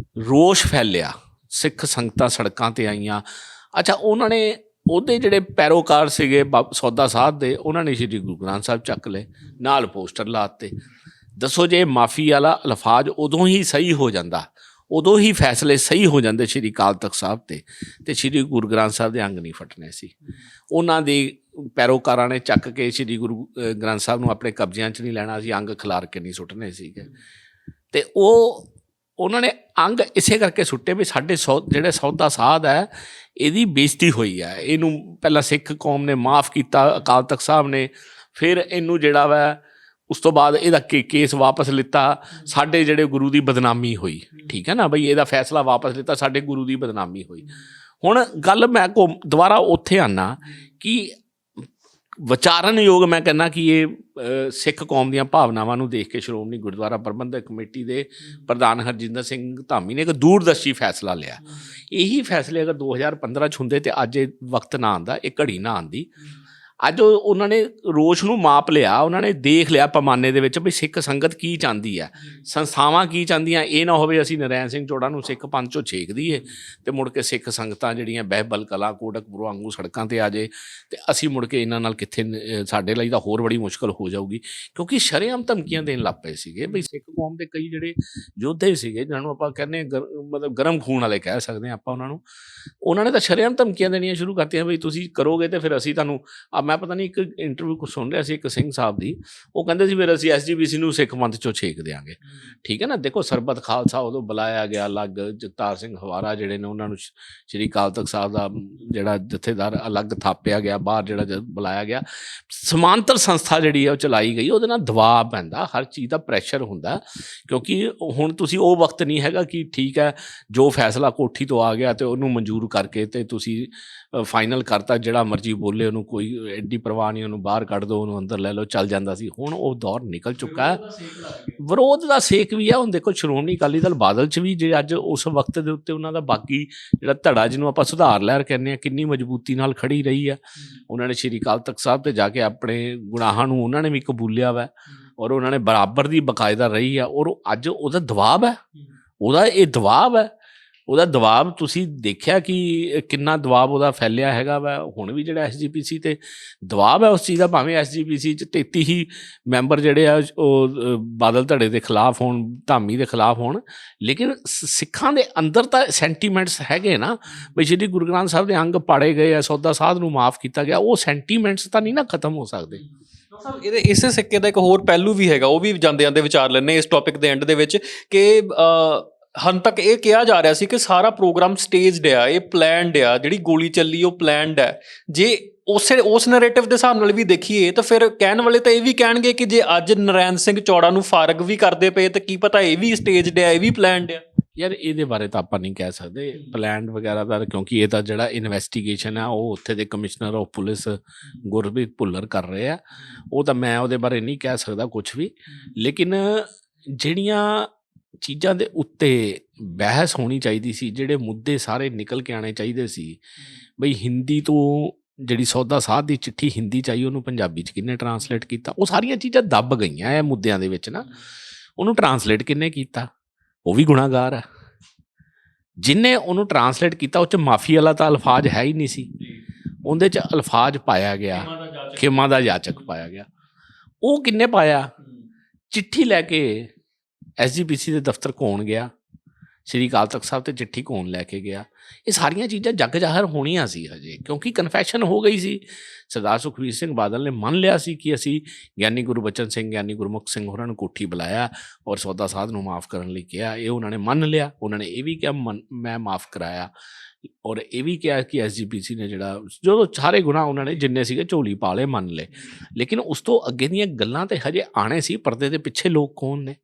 ਰੋਸ਼ ਫੈਲਿਆ, ਸਿੱਖ ਸੰਗਤਾਂ ਸੜਕਾਂ ਤੇ ਆਈਆਂ। ਅੱਛਾ, ਉਹਨਾਂ ਨੇ ਉਹਦੇ ਜਿਹੜੇ ਪੈਰੋਕਾਰ ਸੀਗੇ ਬਾਬ- ਸੌਦਾ ਸਾਧ ਦੇ, ਉਹਨਾਂ ਨੇ ਸ਼੍ਰੀ ਗੁਰੂ ਗ੍ਰੰਥ ਸਾਹਿਬ ਚੱਕ ਲਏ, ਨਾਲ ਪੋਸਟਰ ਲਾਤੇ ਦੱਸੋ ਜੇ ਮਾਫੀ ਵਾਲਾ ਅਲਫਾਜ਼ ਉਦੋਂ ਹੀ ਸਹੀ ਹੋ ਜਾਂਦਾ, ਉਦੋਂ ਹੀ ਫੈਸਲੇ ਸਹੀ ਹੋ ਜਾਂਦੇ ਸ਼੍ਰੀ ਅਕਾਲ ਤਖਤ ਸਾਹਿਬ ਤੇ ਤੇ ਸ਼੍ਰੀ ਗੁਰੂ ਗ੍ਰੰਥ ਸਾਹਿਬ ਦੇ ਅੰਗ ਨਹੀਂ ਫਟਨੇ ਸੀ। ਉਹਨਾਂ ਦੇ ਪੈਰੋਕਾਰਾਂ ਨੇ ਚੱਕ ਕੇ ਸ਼੍ਰੀ ਗੁਰੂ ਗ੍ਰੰਥ ਸਾਹਿਬ ਨੂੰ ਆਪਣੇ ਕਬਜ਼ਿਆਂ 'ਚ ਨਹੀਂ ਲੈਣਾ ਸੀ ਅੰਗ ਖਿਲਾਰ ਕੇ ਨਹੀਂ ਸੁੱਟਨੇ ਸੀਗੇ। ਤੇ ਉਹ, ਉਹਨਾਂ ਨੇ ਅੰਗ ਇਸੇ ਕਰਕੇ ਸੁੱਟੇ ਵੀ ਸਾਡੇ ਸੌ, ਜਿਹੜੇ ਸੌਦਾ ਸਾਧ ਹੈ, ਇਹਦੀ ਬੇਇੱਜ਼ਤੀ ਹੋਈ ਹੈ। ਇਹਨੂੰ ਪਹਿਲਾਂ ਸਿੱਖ ਕੌਮ ਨੇ ਮਾਫ ਕੀਤਾ, ਅਕਾਲ ਤਖਤ ਸਾਹਿਬ ਨੇ, ਫਿਰ ਇਹਨੂੰ ਜਿਹੜਾ ਵਾ, ਉਸ ਤੋਂ ਬਾਅਦ ਇਹਦਾ ਕੇ- ਕੇਸ ਵਾਪਸ ਲਿੱਤਾ। ਸਾਡੇ ਜਿਹੜੇ ਗੁਰੂ ਦੀ ਬਦਨਾਮੀ ਹੋਈ, ਠੀਕ ਹੈ ਨਾ ਬਈ? ਇਹਦਾ ਫੈਸਲਾ ਵਾਪਸ ਲਿੱਤਾ, ਸਾਡੇ ਗੁਰੂ ਦੀ ਬਦਨਾਮੀ ਹੋਈ। ਹੁਣ ਗੱਲ ਮੈਂ ਕੋ ਦੁਬਾਰਾ ਉੱਥੇ ਆਨਾ ਕਿ ਵਿਚਾਰਨਯੋਗ ਮੈਂ ਕਹਿੰਦਾ ਕਿ ਇਹ ਸਿੱਖ ਕੌਮ ਦੀਆਂ ਭਾਵਨਾਵਾਂ ਨੂੰ ਦੇਖ ਕੇ ਸ਼੍ਰੋਮਣੀ ਗੁਰਦੁਆਰਾ ਪ੍ਰਬੰਧਕ ਕਮੇਟੀ ਦੇ ਪ੍ਰਧਾਨ ਹਰਜਿੰਦਰ ਸਿੰਘ ਧਾਮੀ ਨੇ ਇੱਕ ਦੂਰਦਰਸ਼ੀ ਫੈਸਲਾ ਲਿਆ। ਇਹੀ ਫੈਸਲੇ ਅਗਰ 2015 ਚ ਹੁੰਦੇ ਤੇ ਅੱਜ ਇਹ ਵਕਤ ਨਾ ਆਂਦਾ ਇਹ ਘੜੀ ਨਾ ਆਂਦੀ ਅੱਜ ਉਹਨਾਂ ਨੇ ਰੋਸ਼ ਨੂੰ ਮਾਪ ਲਿਆ, ਉਹਨਾਂ ਨੇ ਦੇਖ ਲਿਆ ਪੈਮਾਨੇ ਦੇ ਵਿੱਚ ਵੀ ਸਿੱਖ ਸੰਗਤ ਕੀ ਚਾਹੁੰਦੀ ਹੈ। ਸੰਸਥਾਵਾਂ ਕੀ ਚਾਹੁੰਦੀਆਂ, ਇਹ ਨਾ ਹੋਵੇ ਅਸੀਂ ਨਰੈਣ ਸਿੰਘ ਚੋੜਾ ਨੂੰ ਸਿੱਖ ਪੰਥ ਚੋਂ ਛੇਕ ਦਈਏ ਤੇ ਮੁੜ ਕੇ ਸਿੱਖ ਸੰਗਤਾਂ ਜਿਹੜੀਆਂ ਬਹਿਬਲ ਕਲਾ ਕੋਟਕਪੁਰ ਵਾਂਗੂ ਸੜਕਾਂ ਤੇ ਆ ਜੇ ਤੇ ਅਸੀਂ ਮੁੜ ਕੇ ਇਹਨਾਂ ਨਾਲ ਕਿੱਥੇ ਸਾਡੇ ਲਈ ਤਾਂ ਹੋਰ ਬੜੀ ਮੁਸ਼ਕਲ ਹੋ ਜਾਊਗੀ। ਕਿਉਂਕਿ ਸ਼ਰੇਆਮ ਧਮਕੀਆਂ ਦੇਣ ਲੱਗ ਪਏ ਸੀਗੇ ਵੀ ਸਿੱਖ ਕੌਮ ਦੇ ਕਈ ਜਿਹੜੇ ਯੋਧੇ ਸੀਗੇ, ਜਿਹਨਾਂ ਨੂੰ ਆਪਾਂ ਕਹਿੰਦੇ ਹਾਂ ਗਰ- ਮਤਲਬ ਗਰਮ ਖੂਨ ਵਾਲੇ ਕਹਿ ਸਕਦੇ ਹਾਂ ਆਪਾਂ ਉਹਨਾਂ ਨੂੰ ਉਹਨਾਂ ਨੇ ਤਾਂ ਸ਼ਰੇਆਮ ਧਮਕੀਆਂ ਦੇਣੀਆਂ ਸ਼ੁਰੂ ਕਰਤੀਆਂ ਵੀ ਤੁਸੀਂ ਕਰੋਗੇ ਤੇ ਫਿਰ ਅਸੀਂ ਤੁਹਾਨੂੰ ਆ ਮੈਂ ਪਤਾ ਨਹੀਂ ਇੱਕ ਇੰਟਰਵਿਊ ਕੁ ਸੁਣ ਰਿਹਾ ਸੀ ਇੱਕ ਸਿੰਘ ਸਾਹਿਬ ਦੀ, ਉਹ ਕਹਿੰਦੇ ਸੀ ਫਿਰ ਅਸੀਂ ਐਸਜੀਬੀਸੀ ਨੂੰ ਸਿੱਖ ਪੰਥ ਚੋਂ ਛੇਕ ਦਿਆਂਗੇ। ਠੀਕ ਹੈ ਨਾ? ਦੇਖੋ ਸਰਬਤ ਖਾਲਸਾ ਉਦੋਂ ਬੁਲਾਇਆ ਗਿਆ ਅਲੱਗ, ਜਗਤਾਰ ਸਿੰਘ ਹਵਾਰਾ ਜਿਹੜੇ ਨੇ ਉਹਨਾਂ ਨੂੰ ਸ਼੍ਰੀ ਅਕਾਲ ਤਖਤ ਸਾਹਿਬ ਦਾ ਜਿਹੜਾ ਜਥੇਦਾਰ ਅਲੱਗ ਥਾਪਿਆ ਗਿਆ, ਬਾਹਰ ਜਿਹੜਾ ਜਦ ਬੁਲਾਇਆ ਗਿਆ। ਸਮਾਂਤਰ ਸੰਸਥਾ ਜਿਹੜੀ ਹੈ ਉਹ ਚਲਾਈ ਗਈ, ਉਹਦੇ ਨਾਲ ਦਬਾਅ ਪੈਂਦਾ, ਹਰ ਚੀਜ਼ ਦਾ ਪ੍ਰੈਸ਼ਰ ਹੁੰਦਾ, ਕਿਉਂਕਿ ਹੁਣ ਤੁਸੀਂ ਉਹ ਵਕਤ ਨਹੀਂ ਹੈਗਾ ਕਿ ਠੀਕ ਹੈ, ਜੋ ਫੈਸਲਾ ਕੋਠੀ ਤੋਂ ਆ ਗਿਆ ਤੇ ਉਹਨੂੰ ਮਨਜ਼ੂਰ ਕਰਕੇ ਤੇ ਤੁਸੀਂ ਫਾਈਨਲ ਕਰਤਾ, ਜਿਹੜਾ ਮਰਜ਼ੀ ਬੋਲੇ ਉਹਨੂੰ, ਕੋਈ ਐਡੀ ਪਰਵਾਹ ਨਹੀਂ, ਉਹਨੂੰ ਬਾਹਰ ਕੱਢ ਦਿਓ ਉਹਨੂੰ ਅੰਦਰ ਲੈ ਲਓ, ਚੱਲ ਜਾਂਦਾ ਸੀ। ਹੁਣ ਉਹ ਦੌਰ ਨਿਕਲ ਚੁੱਕਾ ਹੈ। ਵਿਰੋਧ ਦਾ ਸੇਕ ਵੀ ਆ ਹੁਣ ਦੇਖੋ, ਸ਼੍ਰੋਮਣੀ ਅਕਾਲੀ ਦਲ ਬਾਦਲ ਚ ਵੀ ਜੇ ਅੱਜ ਉਸ ਵਕਤ ਦੇ ਉੱਤੇ ਉਹਨਾਂ ਦਾ ਬਾਕੀ ਜਿਹੜਾ ਧੜਾ ਜਿਹਨੂੰ ਆਪਾਂ ਸੁਧਾਰ ਲਹਿਰ ਕਹਿੰਦੇ ਆ ਕਿੰਨੀ ਮਜ਼ਬੂਤੀ ਨਾਲ ਖੜੀ ਰਹੀ ਆ ਉਹਨਾਂ ਨੇ ਸ਼੍ਰੀ ਅਕਾਲ ਤਖਤ ਸਾਹਿਬ ਤੇ ਜਾ ਕੇ ਆਪਣੇ ਗੁਨਾਹਾਂ ਨੂੰ ਉਹਨਾਂ ਨੇ ਵੀ ਕਬੂਲਿਆ ਵਾ ਔਰ ਉਹਨਾਂ ਨੇ ਬਰਾਬਰ ਦੀ ਬਕਾਇਦਾ ਰਹੀ ਆ ਔਰ ਉਹ ਅੱਜ ਉਹਦਾ ਦਬਾਅ ਹੈ। ਉਹਦਾ ਇਹ ਦਬਾਅ ਹੈ ਉਹਦਾ ਦਬਾਅ ਤੁਸੀਂ ਦੇਖਿਆ ਕਿ ਕਿੰਨਾ ਦਬਾਅ ਉਹਦਾ ਫੈਲਿਆ ਹੈਗਾ ਵਾ? ਹੁਣ ਵੀ ਜਿਹੜਾ ਐਸਜੀਪੀਸੀ ਤੇ ਦਬਾਅ ਹੈ ਉਸ ਚੀਜ਼ ਦਾ, ਭਾਵੇਂ ਐਸਜੀਪੀਸੀ ਚ 33 ਹੀ ਮੈਂਬਰ ਜਿਹੜੇ ਆ, ਉਹ ਬਾਦਲ ਧੜੇ ਦੇ ਖਿਲਾਫ ਹੋਣ, ਧਾਮੀ ਦੇ ਖਿਲਾਫ ਹੋਣ। ਲੇਕਿਨ ਸਿੱਖਾਂ ਦੇ ਅੰਦਰ ਤਾਂ ਸੈਂਟੀਮੈਂਟਸ ਹੈਗੇ ਨਾ। ਵੀ ਸ਼੍ਰੀ ਗੁਰੂ ਗ੍ਰੰਥ ਸਾਹਿਬ ਦੇ ਅੰਗ ਪਾੜੇ ਗਏ ਆ, ਸੌਦਾ ਸਾਧ ਨੂੰ ਮਾਫ ਕੀਤਾ ਗਿਆ, ਉਹ ਸੈਂਟੀਮੈਂਟਸ ਤਾਂ ਨਹੀਂ ਨਾ ਖਤਮ ਹੋ ਸਕਦੇ। ਸਾਹਿਬ, ਇਹਦੇ ਇਸੇ ਸਿੱਕੇ ਦਾ ਇੱਕ ਹੋਰ ਪਹਿਲੂ ਵੀ ਹੈਗਾ, ਉਹ ਵੀ ਜਾਂਦੇ ਜਾਂਦੇ ਵਿਚਾਰ ਲੈਣੇ ਇਸ ਟੌਪਿਕ ਦੇ ਐਂਡ ਦੇ ਵਿੱਚ ਕਿ ਹਨ ਤੱਕ ਇਹ ਕਿਹਾ ਜਾ ਰਿਹਾ ਸੀ ਕਿ ਸਾਰਾ ਪ੍ਰੋਗਰਾਮ ਸਟੇਜਡ ਆ, ਇਹ ਪਲਾਨਡ ਆ, ਜਿਹੜੀ ਗੋਲੀ ਚੱਲੀ ਉਹ ਪਲਾਨਡ ਹੈ ਜੇ ਉਸੇ, ਉਸ ਨੈਰੇਟਿਵ ਦੇ ਹਿਸਾਬ ਨਾਲ ਵੀ ਦੇਖੀਏ ਤਾਂ ਫਿਰ ਕਹਿਣ ਵਾਲੇ ਤਾਂ ਇਹ ਵੀ ਕਹਿਣਗੇ ਕਿ ਜੇ ਅੱਜ ਨਰੈਣ ਸਿੰਘ ਚੌੜਾ ਨੂੰ ਫਾਰਗ ਵੀ ਕਰਦੇ ਪਏ ਤਾਂ ਕੀ ਪਤਾ ਇਹ ਵੀ ਸਟੇਜਡ ਆ, ਇਹ ਵੀ ਪਲਾਨਡ ਆ। ਯਾਰ ਇਹਦੇ ਬਾਰੇ ਤਾਂ ਆਪਾਂ ਨਹੀਂ ਕਹਿ ਸਕਦੇ ਪਲਾਨ ਵਗੈਰਾ ਦਾ ਕਿਉਂਕਿ ਇਹ ਤਾਂ ਜਿਹੜਾ ਇਨਵੈਸਟੀਗੇਸ਼ਨ ਆ, ਉਹ ਉੱਥੇ ਦੇ commissioner of police Gurpreet Bhullar ਕਰ ਰਹੇ ਆ। ਉਹ ਤਾਂ ਮੈਂ ਉਹਦੇ ਬਾਰੇ ਨਹੀਂ ਕਹਿ ਸਕਦਾ ਕੁਝ ਵੀ। ਲੇਕਿਨ ਜਿਹੜੀਆਂ ਚੀਜ਼ਾਂ ਦੇ ਉੱਤੇ ਬਹਿਸ ਹੋਣੀ ਚਾਹੀਦੀ ਸੀ ਜਿਹੜੇ ਮੁੱਦੇ ਸਾਰੇ ਨਿਕਲ ਕੇ ਆਣੇ ਚਾਹੀਦੇ ਸੀ। ਬਈ ਹਿੰਦੀ ਤੋਂ ਜਿਹੜੀ ਸੌਦਾ ਸਾਧ ਦੀ ਚਿੱਠੀ ਹਿੰਦੀ ਚਾਹੀ ਉਹਨੂੰ ਪੰਜਾਬੀ ਚ ਕਿੰਨੇ ਟਰਾਂਸਲੇਟ ਕੀਤਾ? ਉਹ ਸਾਰੀਆਂ ਚੀਜ਼ਾਂ ਦੱਬ ਗਈਆਂ ਇਹ ਮੁੱਦਿਆਂ ਦੇ ਵਿੱਚ ਨਾ। ਉਹਨੂੰ ਟਰਾਂਸਲੇਟ ਕਿੰਨੇ ਕੀਤਾ? ਉਹ ਵੀ ਗੁਨਾਹਗਾਰ ਹੈ ਜਿਨੇ ਉਹਨੂੰ ਟਰਾਂਸਲੇਟ ਕੀਤਾ ਉਹ ਚ ਮਾਫੀ ਵਾਲਾ ਤਾਂ ਅਲਫਾਜ਼ ਹੈ ਹੀ ਨਹੀਂ ਸੀ। ਉਹਦੇ ਚ ਅਲਫਾਜ਼ ਪਾਇਆ ਗਿਆ। ਖੇਮਾ ਦਾ ਜਾਚਕ। ਪਾਇਆ ਗਿਆ। ਉਹ ਕਿੰਨੇ ਪਾਇਆ? ਚਿੱਠੀ ਲੈ ਕੇ ਐਸਜੀਪੀਸੀ ਦੇ ਦਫ਼ਤਰ ਕੌਣ ਗਿਆ, ਸ਼੍ਰੀ ਅਕਾਲ ਤਖਤ ਸਾਹਿਬ ਤੇ ਚਿੱਠੀ ਕੌਣ ਲੈ ਕੇ ਗਿਆ। ਇਹ ਸਾਰੀਆਂ ਚੀਜ਼ਾਂ ਜੱਗ ਜ਼ਾਹਰ ਹੋਣੀਆਂ ਸੀ ਹਜੇ, ਕਿਉਂਕਿ ਕਨਫੈਸ਼ਨ ਹੋ ਗਈ ਸੀ। ਸਰਦਾਰ ਸੁਖਬੀਰ ਸਿੰਘ ਬਾਦਲ ਨੇ ਮੰਨ ਲਿਆ ਸੀ ਕਿ ਅਸੀਂ ਗਿਆਨੀ ਗੁਰੂ ਬਚਨ ਸਿੰਘ, ਗਿਆਨੀ ਗੁਰਮੁਖ ਸਿੰਘ ਹੋਰਾਂ ਨੂੰ ਕੋਠੀ ਬੁਲਾਇਆ ਔਰ ਸੌਦਾ ਸਾਧ ਨੂੰ ਮਾਫ ਕਰਨ ਲਈ ਕਿਹਾ। ਇਹ ਉਹਨਾਂ ਨੇ ਮੰਨ ਲਿਆ, ਉਹਨਾਂ ਨੇ ਇਹ ਵੀ ਕਿਹਾ, ਮੰਨ- ਮੈਂ ਮਾਫ ਕਰਾਇਆ। ਔਰ ਇਹ ਵੀ ਕਿਹਾ ਕਿ ਐਸਜੀਪੀਸੀ ਨੇ ਜਿਹੜਾ, ਜਦੋਂ ਸਾਰੇ ਗੁਨਾਹ ਉਹਨਾਂ ਨੇ ਜਿੰਨੇ ਸੀਗੇ ਝੋਲੀ ਪਾ ਲਏ, ਮੰਨ ਲਏ। ਲੇਕਿਨ ਉਸ ਤੋਂ ਅੱਗੇ ਦੀਆਂ ਗੱਲਾਂ ਤੇ ਹਜੇ ਆਣੇ ਸੀ, ਪਰਦੇ ਦੇ ਪਿੱਛੇ ਲੋਕ ਕੌਣ ਨੇ?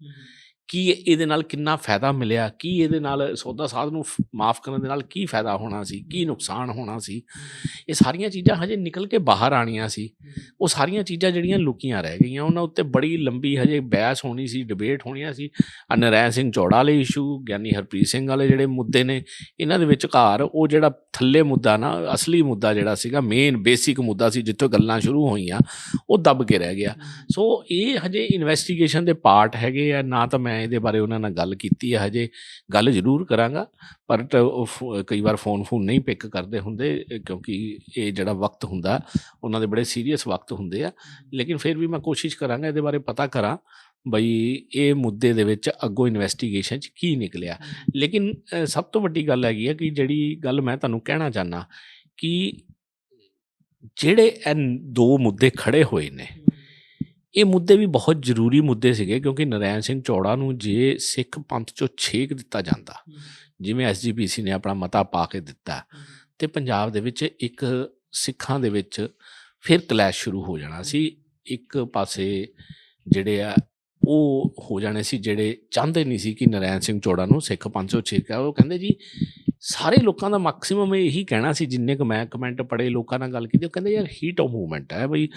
ਕੀ ਇਹਦੇ ਨਾਲ ਕਿੰਨਾ ਫਾਇਦਾ ਮਿਲਿਆ? ਕੀ ਇਹਦੇ ਨਾਲ ਸੌਦਾ ਸਾਧ ਨੂੰ ਮਾਫ ਕਰਨ ਦੇ ਨਾਲ ਕੀ ਫਾਇਦਾ ਹੋਣਾ ਸੀ? ਕੀ ਨੁਕਸਾਨ ਹੋਣਾ ਸੀ? ਇਹ ਸਾਰੀਆਂ ਚੀਜ਼ਾਂ ਹਜੇ ਨਿਕਲ ਕੇ ਬਾਹਰ ਆਣੀਆਂ ਸੀ। ਉਹ ਸਾਰੀਆਂ ਚੀਜ਼ਾਂ ਜਿਹੜੀਆਂ ਲੁਕੀਆਂ ਰਹਿ ਗਈਆਂ ਉਹਨਾਂ ਉੱਤੇ ਬੜੀ ਲੰਬੀ ਹਜੇ ਬਹਿਸ ਹੋਣੀ ਸੀ ਡਿਬੇਟ ਹੋਣੀਆਂ ਸੀ। ਨਰੈਣ ਸਿੰਘ ਚੌੜਾ ਵਾਲੇ ਇਸ਼ੂ ਗਿਆਨੀ ਹਰਪ੍ਰੀਤ ਸਿੰਘ ਵਾਲੇ ਜਿਹੜੇ ਮੁੱਦੇ ਨੇ ਇਹਨਾਂ ਦੇ ਵਿਚਕਾਰ ਉਹ ਜਿਹੜਾ ਥੱਲੇ ਮੁੱਦਾ ਨਾ ਅਸਲੀ ਮੁੱਦਾ ਜਿਹੜਾ ਸੀਗਾ ਮੇਨ ਬੇਸਿਕ ਮੁੱਦਾ ਸੀ ਜਿੱਥੋਂ ਗੱਲਾਂ ਸ਼ੁਰੂ ਹੋਈਆਂ ਉਹ ਦੱਬ ਕੇ ਰਹਿ ਗਿਆ। ਸੋ ਇਹ ਹਜੇ ਇਨਵੈਸਟੀਗੇਸ਼ਨ ਦੇ ਪਾਰਟ ਹੈਗੇ ਆ ਨਾ ਤਾਂ ਮੈਂ ਇਹਦੇ ਬਾਰੇ ਉਹਨਾਂ ਨਾਲ ਗੱਲ ਕੀਤੀ ਹੈ ਹਜੇ ਗੱਲ ਜ਼ਰੂਰ ਕਰਾਂਗਾ ਪਰ ਕਈ ਵਾਰ ਫੋਨ ਫੋਨ ਨਹੀਂ ਪਿਕ ਕਰਦੇ ਹੁੰਦੇ ਕਿਉਂਕਿ ਇਹ ਜਿਹੜਾ ਵਕਤ ਹੁੰਦਾ ਉਹਨਾਂ ਦੇ ਬੜੇ ਸੀਰੀਅਸ ਵਕਤ ਹੁੰਦੇ ਆ। ਲੇਕਿਨ ਫਿਰ ਵੀ ਮੈਂ ਕੋਸ਼ਿਸ਼ ਕਰਾਂਗਾ ਇਹਦੇ ਬਾਰੇ ਪਤਾ ਕਰਾਂ ਬਈ ਇਹ ਮੁੱਦੇ ਦੇ ਵਿੱਚ ਅੱਗੋਂ ਇਨਵੈਸਟੀਗੇਸ਼ਨ 'ਚ ਕੀ ਨਿਕਲਿਆ। ਲੇਕਿਨ ਸਭ ਤੋਂ ਵੱਡੀ ਗੱਲ ਹੈਗੀ ਹੈ ਕਿ ਜਿਹੜੀ ਗੱਲ ਮੈਂ ਤੁਹਾਨੂੰ ਕਹਿਣਾ ਚਾਹਨਾ ਕਿ ਜਿਹੜੇ ਇਹ ਦੋ ਮੁੱਦੇ ਖੜੇ ਹੋਏ ਨੇ ਇਹ ਮੁੱਦੇ ਵੀ ਬਹੁਤ ਜ਼ਰੂਰੀ ਮੁੱਦੇ ਸੀਗੇ ਕਿਉਂਕਿ ਨਰੈਣ ਸਿੰਘ ਚੌੜਾ ਨੂੰ ਜੇ ਸਿੱਖ ਪੰਥ ਚੋਂ ਛੇਕ ਦਿੱਤਾ ਜਾਂਦਾ, ਜਿਵੇਂ ਐਸਜੀਪੀਸੀ ਨੇ ਆਪਣਾ ਮਤਾ ਪਾ ਕੇ ਦਿੱਤਾ ਤੇ ਪੰਜਾਬ ਦੇ ਵਿੱਚ ਇੱਕ ਸਿੱਖਾਂ ਦੇ ਵਿੱਚ ਫਿਰ ਕਲੈਸ਼ ਸ਼ੁਰੂ ਹੋ ਜਾਣਾ ਸੀ। ਇੱਕ ਪਾਸੇ ਜਿਹੜੇ ਆ ਉਹ ਹੋ ਜਾਣੇ ਸੀ ਜਿਹੜੇ ਚਾਹੁੰਦੇ ਨਹੀਂ ਸੀ ਕਿ ਨਰੈਣ ਸਿੰਘ ਚੌੜਾ ਨੂੰ ਸਿੱਖ 506 ਕਾ ਉਹ ਕਹਿੰਦੇ ਜੀ ਸਾਰੇ ਲੋਕਾਂ ਦਾ ਮੈਕਸਿਮਮ ਇਹੀ ਕਹਿਣਾ ਸੀ, ਜਿੰਨੇ ਕੁ ਮੈਂ ਕਮੈਂਟ ਪੜੇ ਲੋਕਾਂ ਨਾਲ ਗੱਲ ਕੀਤੀ, ਉਹ ਕਹਿੰਦੇ, ਯਾਰ ਹੀਟ ਆਫ ਮੂਵਮੈਂਟ ਹੈ ਬਈ।